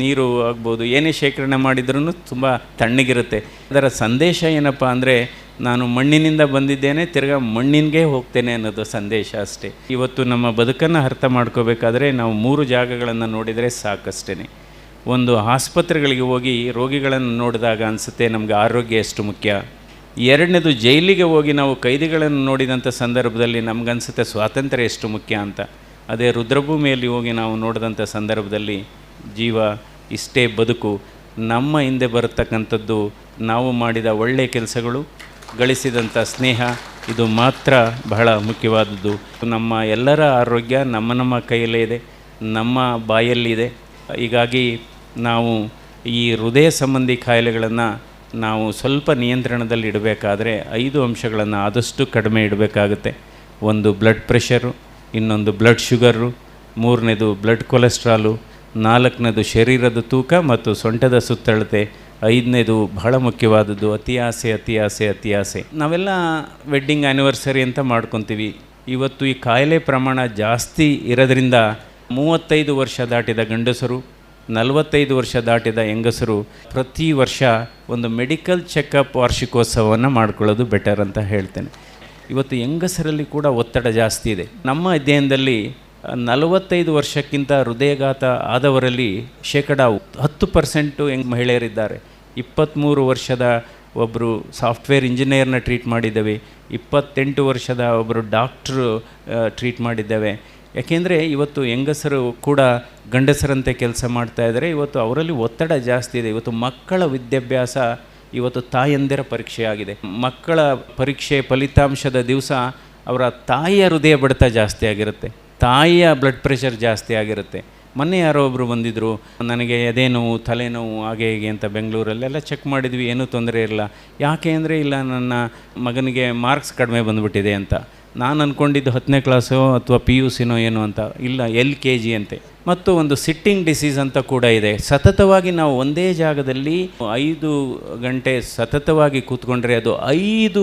ನೀರು ಆಗ್ಬೋದು, ಏನೇ ಶೇಖರಣೆ ಮಾಡಿದ್ರೂ ತುಂಬ ತಣ್ಣಗಿರುತ್ತೆ. ಅದರ ಸಂದೇಶ ಏನಪ್ಪ ಅಂದರೆ ನಾನು ಮಣ್ಣಿನಿಂದ ಬಂದಿದ್ದೇನೆ, ತಿರ್ಗಾ ಮಣ್ಣಿನಗೆ ಹೋಗ್ತೇನೆ ಅನ್ನೋದು ಸಂದೇಶ ಅಷ್ಟೇ. ಇವತ್ತು ನಮ್ಮ ಬದುಕನ್ನು ಅರ್ಥ ಮಾಡ್ಕೋಬೇಕಾದ್ರೆ ನಾವು ಮೂರು ಜಾಗಗಳನ್ನು ನೋಡಿದರೆ ಸಾಕಷ್ಟೇ ಒಂದು ಆಸ್ಪತ್ರೆಗಳಿಗೆ ಹೋಗಿ ರೋಗಿಗಳನ್ನು ನೋಡಿದಾಗ ಅನಿಸುತ್ತೆ ನಮಗೆ ಆರೋಗ್ಯ ಎಷ್ಟು ಮುಖ್ಯ. ಎರಡನೇದು ಜೈಲಿಗೆ ಹೋಗಿ ನಾವು ಕೈದಿಗಳನ್ನು ನೋಡಿದಂಥ ಸಂದರ್ಭದಲ್ಲಿ ನಮಗನ್ಸುತ್ತೆ ಸ್ವಾತಂತ್ರ್ಯ ಎಷ್ಟು ಮುಖ್ಯ ಅಂತ. ಅದೇ ರುದ್ರಭೂಮಿಯಲ್ಲಿ ಹೋಗಿ ನಾವು ನೋಡಿದಂಥ ಸಂದರ್ಭದಲ್ಲಿ ಜೀವ ಇಷ್ಟೇ ಬದುಕು. ನಮ್ಮ ಹಿಂದೆ ಬರತಕ್ಕಂಥದ್ದು ನಾವು ಮಾಡಿದ ಒಳ್ಳೆಯ ಕೆಲಸಗಳು ಗಳಿಸಿದಂಥ ಸ್ನೇಹ, ಇದು ಮಾತ್ರ ಬಹಳ ಮುಖ್ಯವಾದದ್ದು. ನಮ್ಮ ಎಲ್ಲರ ಆರೋಗ್ಯ ನಮ್ಮ ನಮ್ಮ ಕೈಯಲ್ಲೇ ಇದೆ, ನಮ್ಮ ಬಾಯಲ್ಲಿದೆ ಹೀಗಾಗಿ ನಾವು ಈ ಹೃದಯ ಸಂಬಂಧಿ ಕಾಯಿಲೆಗಳನ್ನು ನಾವು ಸ್ವಲ್ಪ ನಿಯಂತ್ರಣದಲ್ಲಿ ಇಡಬೇಕಾದ್ರೆ ಐದು ಅಂಶಗಳನ್ನು ಆದಷ್ಟು ಕಡಿಮೆ ಇಡಬೇಕಾಗುತ್ತೆ. ಒಂದು ಬ್ಲಡ್ ಪ್ರೆಷರು ಇನ್ನೊಂದು ಬ್ಲಡ್ ಶುಗರು ಮೂರನೇದು ಬ್ಲಡ್ ಕೊಲೆಸ್ಟ್ರಾಲು ನಾಲ್ಕನೇದು ಶರೀರದ ತೂಕ ಮತ್ತು ಸೊಂಟದ ಸುತ್ತಳತೆ ಐದನೇದು ಬಹಳ ಮುಖ್ಯವಾದದ್ದು, ಅತಿ ಆಸೆ ಅತಿ ಆಸೆ ಅತಿ ಆಸೆ. ನಾವೆಲ್ಲ ವೆಡ್ಡಿಂಗ್ ಆ್ಯನಿವರ್ಸರಿ ಅಂತ ಮಾಡ್ಕೊತೀವಿ. ಇವತ್ತು ಈ ಕಾಯಿಲೆ ಪ್ರಮಾಣ ಜಾಸ್ತಿ ಇರೋದ್ರಿಂದ ಮೂವತ್ತೈದು ವರ್ಷ ದಾಟಿದ ಗಂಡಸರು, ನಲವತ್ತೈದು ವರ್ಷ ದಾಟಿದ ಹೆಂಗಸರು ಪ್ರತಿ ವರ್ಷ ಒಂದು ಮೆಡಿಕಲ್ ಚೆಕಪ್ ವಾರ್ಷಿಕೋತ್ಸವವನ್ನು ಮಾಡ್ಕೊಳ್ಳೋದು ಬೆಟರ್ ಅಂತ ಹೇಳ್ತೇನೆ. ಇವತ್ತು ಹೆಂಗಸರಲ್ಲಿ ಕೂಡ ಒತ್ತಡ ಜಾಸ್ತಿ ಇದೆ. ನಮ್ಮ ಅಧ್ಯಯನದಲ್ಲಿ ನಲವತ್ತೈದು ವರ್ಷಕ್ಕಿಂತ ಹೃದಯಘಾತ ಆದವರಲ್ಲಿ ಶೇಕಡ ಹತ್ತು ಪರ್ಸೆಂಟು ಹೆಂಗ್ ಮಹಿಳೆಯರಿದ್ದಾರೆ. ಇಪ್ಪತ್ತ್ಮೂರು ವರ್ಷದ ಒಬ್ಬರು ಸಾಫ್ಟ್ವೇರ್ ಇಂಜಿನಿಯರ್ನ ಟ್ರೀಟ್ ಮಾಡಿದ್ದೇವೆ. ಇಪ್ಪತ್ತೆಂಟು ವರ್ಷದ ಒಬ್ಬರು ಡಾಕ್ಟ್ರು ಟ್ರೀಟ್ ಮಾಡಿದ್ದೇವೆ. ಯಾಕೆಂದರೆ ಇವತ್ತು ಹೆಂಗಸರು ಕೂಡ ಗಂಡಸರಂತೆ ಕೆಲಸ ಮಾಡ್ತಾ ಇದ್ದಾರೆ. ಇವತ್ತು ಅವರಲ್ಲಿ ಒತ್ತಡ ಜಾಸ್ತಿ ಇದೆ. ಇವತ್ತು ಮಕ್ಕಳ ವಿದ್ಯಾಭ್ಯಾಸ ಇವತ್ತು ತಾಯಂದಿರ ಪರೀಕ್ಷೆ ಆಗಿದೆ. ಮಕ್ಕಳ ಪರೀಕ್ಷೆ ಫಲಿತಾಂಶದ ದಿವಸ ಅವರ ತಾಯಿಯ ಹೃದಯ ಬಡಿತ ಜಾಸ್ತಿ ಆಗಿರುತ್ತೆ. ತಾಯಿಯ ಬ್ಲಡ್ ಪ್ರೆಷರ್ ಜಾಸ್ತಿ ಆಗಿರುತ್ತೆ. ಮೊನ್ನೆ ಯಾರೋ ಒಬ್ಬರು ಬಂದಿದ್ದರು ನನಗೆ ಎದೆ ನೋವು ತಲೆನೋವು, ಹಾಗೆ ಹೀಗೆ ಅಂತ ಬೆಂಗಳೂರಲ್ಲೆಲ್ಲ ಚೆಕ್ ಮಾಡಿದ್ವಿ, ಏನೂ ತೊಂದರೆ ಇಲ್ಲ ಯಾಕೆ ಅಂದರೆ ಇಲ್ಲ, ನನ್ನ ಮಗನಿಗೆ ಮಾರ್ಕ್ಸ್ ಕಡಿಮೆ ಬಂದುಬಿಟ್ಟಿದೆ ಅಂತ. ನಾನು ಅಂದ್ಕೊಂಡಿದ್ದು ಹತ್ತನೇ ಕ್ಲಾಸೋ ಅಥವಾ ಪಿ ಯು ಸಿನೋ ಏನು ಅಂತ. ಇಲ್ಲ ಎಲ್ ಕೆ ಜಿ ಅಂತೆ. ಮತ್ತು ಒಂದು ಸಿಟ್ಟಿಂಗ್ ಡಿಸೀಸ್ ಅಂತ ಕೂಡ ಇದೆ. ಸತತವಾಗಿ ನಾವು ಒಂದೇ ಜಾಗದಲ್ಲಿ ಐದು ಗಂಟೆ ಸತತವಾಗಿ ಕೂತ್ಕೊಂಡ್ರೆ ಅದು ಐದು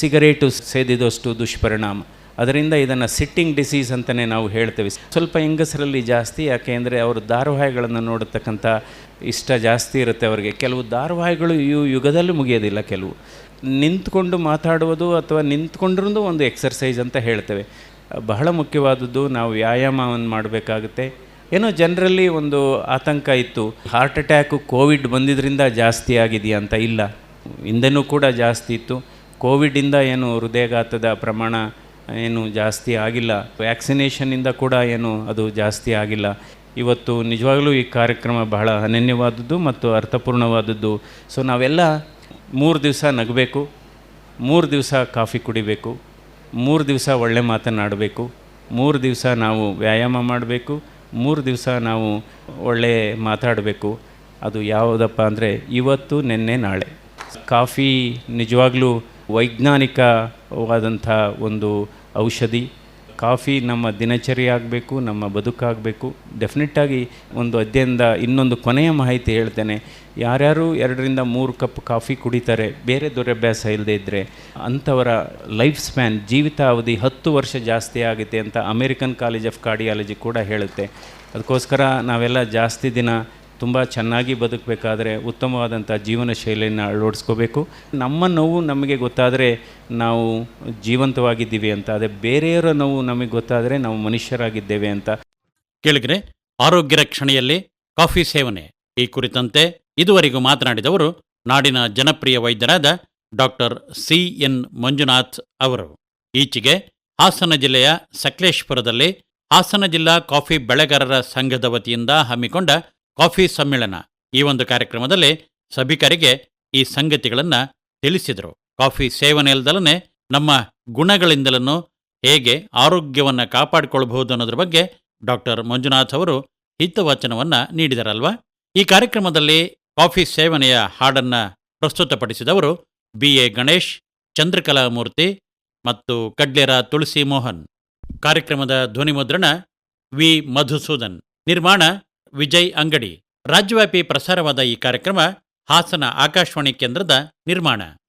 ಸಿಗರೇಟು ಸೇದಿದಷ್ಟು ದುಷ್ಪರಿಣಾಮ. ಅದರಿಂದ ಇದನ್ನು ಸಿಟ್ಟಿಂಗ್ ಡಿಸೀಸ್ ಅಂತಲೇ ನಾವು ಹೇಳ್ತೇವೆ. ಸ್ವಲ್ಪ ಹೆಂಗಸರಲ್ಲಿ ಜಾಸ್ತಿ, ಯಾಕೆ ಅಂದರೆ ಅವರು ಧಾರವಾಹಿಗಳನ್ನು ನೋಡತಕ್ಕಂಥ ಇಷ್ಟ ಜಾಸ್ತಿ ಇರುತ್ತೆ ಅವರಿಗೆ. ಕೆಲವು ಧಾರವಾಹಿಗಳು ಈ ಯುಗದಲ್ಲೂ ಮುಗಿಯೋದಿಲ್ಲ ಕೆಲವು. ನಿಂತ್ಕೊಂಡು ಮಾತಾಡುವುದು ಅಥವಾ ನಿಂತ್ಕೊಂಡ್ರೂ ಒಂದು ಎಕ್ಸರ್ಸೈಸ್ ಅಂತ ಹೇಳ್ತೇವೆ. ಬಹಳ ಮುಖ್ಯವಾದದ್ದು ನಾವು ವ್ಯಾಯಾಮವನ್ನು ಮಾಡಬೇಕಾಗುತ್ತೆ. ಏನೋ ಜನರಲ್ಲಿ ಒಂದು ಆತಂಕ ಇತ್ತು. ಹಾರ್ಟ್ ಅಟ್ಯಾಕು ಕೋವಿಡ್ ಬಂದಿದ್ದರಿಂದ ಜಾಸ್ತಿ ಆಗಿದೆಯಾ ಅಂತ ಇಲ್ಲ. ಹಿಂದೆನೂ ಕೂಡ ಜಾಸ್ತಿ ಇತ್ತು. ಕೋವಿಡಿಂದ ಏನು ಹೃದಯಘಾತದ ಪ್ರಮಾಣ ಏನು ಜಾಸ್ತಿ ಆಗಿಲ್ಲ. ವ್ಯಾಕ್ಸಿನೇಷನ್ನಿಂದ ಕೂಡ ಏನು ಅದು ಜಾಸ್ತಿ ಆಗಿಲ್ಲ. ಇವತ್ತು ನಿಜವಾಗಲೂ ಈ ಕಾರ್ಯಕ್ರಮ ಬಹಳ ಅನನ್ಯವಾದದ್ದು ಮತ್ತು ಅರ್ಥಪೂರ್ಣವಾದದ್ದು. ಸೊ ನಾವೆಲ್ಲ ಮೂರು ದಿವಸ ನಗಬೇಕು, ಮೂರು ದಿವಸ ಕಾಫಿ ಕುಡಿಬೇಕು, ಮೂರು ದಿವಸ ಒಳ್ಳೆ ಮಾತನಾಡಬೇಕು, ಮೂರು ದಿವಸ ನಾವು ವ್ಯಾಯಾಮ ಮಾಡಬೇಕು, ಮೂರು ದಿವಸ ನಾವು ಒಳ್ಳೆ ಮಾತಾಡಬೇಕು. ಅದು ಯಾವುದಪ್ಪ ಅಂದರೆ ಇವತ್ತು, ನಿನ್ನೆ, ನಾಳೆ. ಕಾಫಿ ನಿಜವಾಗ್ಲೂ ವೈಜ್ಞಾನಿಕವಾದಂಥ ಒಂದು ಔಷಧಿ, ಕಾಫಿ ನಮ್ಮ ದಿನಚರಿ ಆಗಬೇಕು, ನಮ್ಮ ಬದುಕಾಗಬೇಕು. ಡೆಫಿನೆಟ್ಟಾಗಿ ಒಂದು ಅಧ್ಯಯನದ ಇನ್ನೊಂದು ಕೊನೆಯ ಮಾಹಿತಿ ಹೇಳ್ತೇನೆ. ಯಾರ್ಯಾರು ಎರಡರಿಂದ ಮೂರು ಕಪ್ ಕಾಫಿ ಕುಡಿತಾರೆ, ಬೇರೆ ದುರಭ್ಯಾಸ ಇಲ್ಲದೇ ಇದ್ದರೆ ಅಂಥವರ ಲೈಫ್ ಸ್ಪ್ಯಾನ್ ಜೀವಿತಾವಧಿ ಹತ್ತು ವರ್ಷ ಜಾಸ್ತಿ ಆಗುತ್ತೆ ಅಂತ ಅಮೇರಿಕನ್ ಕಾಲೇಜ್ ಆಫ್ ಕಾರ್ಡಿಯಾಲಜಿ ಕೂಡ ಹೇಳುತ್ತೆ. ಅದಕ್ಕೋಸ್ಕರ ನಾವೆಲ್ಲ ಜಾಸ್ತಿ ದಿನ ತುಂಬ ಚೆನ್ನಾಗಿ ಬದುಕಬೇಕಾದ್ರೆ ಉತ್ತಮವಾದಂಥ ಜೀವನ ಶೈಲಿಯನ್ನು ಅಳವಡಿಸ್ಕೋಬೇಕು. ನಮ್ಮ ನೋವು ನಮಗೆ ಗೊತ್ತಾದರೆ ನಾವು ಜೀವಂತವಾಗಿದ್ದೀವಿ ಅಂತ ಅದೇ ಬೇರೆಯವರ ನೋವು ನಮಗೆ ಗೊತ್ತಾದರೆ ನಾವು ಮನುಷ್ಯರಾಗಿದ್ದೇವೆ ಅಂತ. ಕೇಳಿದ್ರೆ ಆರೋಗ್ಯ ರಕ್ಷಣೆಯಲ್ಲಿ ಕಾಫಿ ಸೇವನೆ. ಈ ಕುರಿತಂತೆ ಇದುವರೆಗೂ ಮಾತನಾಡಿದವರು ನಾಡಿನ ಜನಪ್ರಿಯ ವೈದ್ಯರಾದ ಡಾಕ್ಟರ್ ಸಿ ಎನ್ ಮಂಜುನಾಥ್ ಅವರು. ಈಚೆಗೆ ಹಾಸನ ಜಿಲ್ಲೆಯ ಸಕಲೇಶ್ಪುರದಲ್ಲಿ ಹಾಸನ ಜಿಲ್ಲಾ ಕಾಫಿ ಬೆಳೆಗಾರರ ಸಂಘದ ವತಿಯಿಂದ ಹಮ್ಮಿಕೊಂಡ ಕಾಫಿ ಸಮ್ಮೇಳನ ಈ ಒಂದು ಕಾರ್ಯಕ್ರಮದಲ್ಲಿ ಸಭಿಕರಿಗೆ ಈ ಸಂಗತಿಗಳನ್ನು ತಿಳಿಸಿದರು. ಕಾಫಿ ಸೇವನೆಯಲ್ದಲನೆ ನಮ್ಮ ಗುಣಗಳಿಂದಲೂ ಹೇಗೆ ಆರೋಗ್ಯವನ್ನು ಕಾಪಾಡಿಕೊಳ್ಳಬಹುದು ಅನ್ನೋದ್ರ ಬಗ್ಗೆ ಡಾಕ್ಟರ್ ಮಂಜುನಾಥ್ ಅವರು ಹಿತವಚನವನ್ನು ನೀಡಿದರಲ್ವಾ? ಈ ಕಾರ್ಯಕ್ರಮದಲ್ಲಿ ಕಾಫಿ ಸೇವನೆಯ ಹಾಡನ್ನ ಪ್ರಸ್ತುತಪಡಿಸಿದವರು ಬಿ ಎ ಗಣೇಶ್ ಚಂದ್ರಕಲಾ ಮೂರ್ತಿ ಮತ್ತು ಕಡ್ಲೆರ ತುಳಸಿ ಮೋಹನ್ ಕಾರ್ಯಕ್ರಮದ ಧ್ವನಿಮುದ್ರಣ ವಿ. ಮಧುಸೂದನ್. ನಿರ್ಮಾಣ ವಿಜಯ್ ಅಂಗಡಿ. ರಾಜ್ಯವ್ಯಾಪಿ ಪ್ರಸಾರವಾದ ಈ ಕಾರ್ಯಕ್ರಮ ಹಾಸನ ಆಕಾಶವಾಣಿ ಕೇಂದ್ರದ ನಿರ್ಮಾಣ.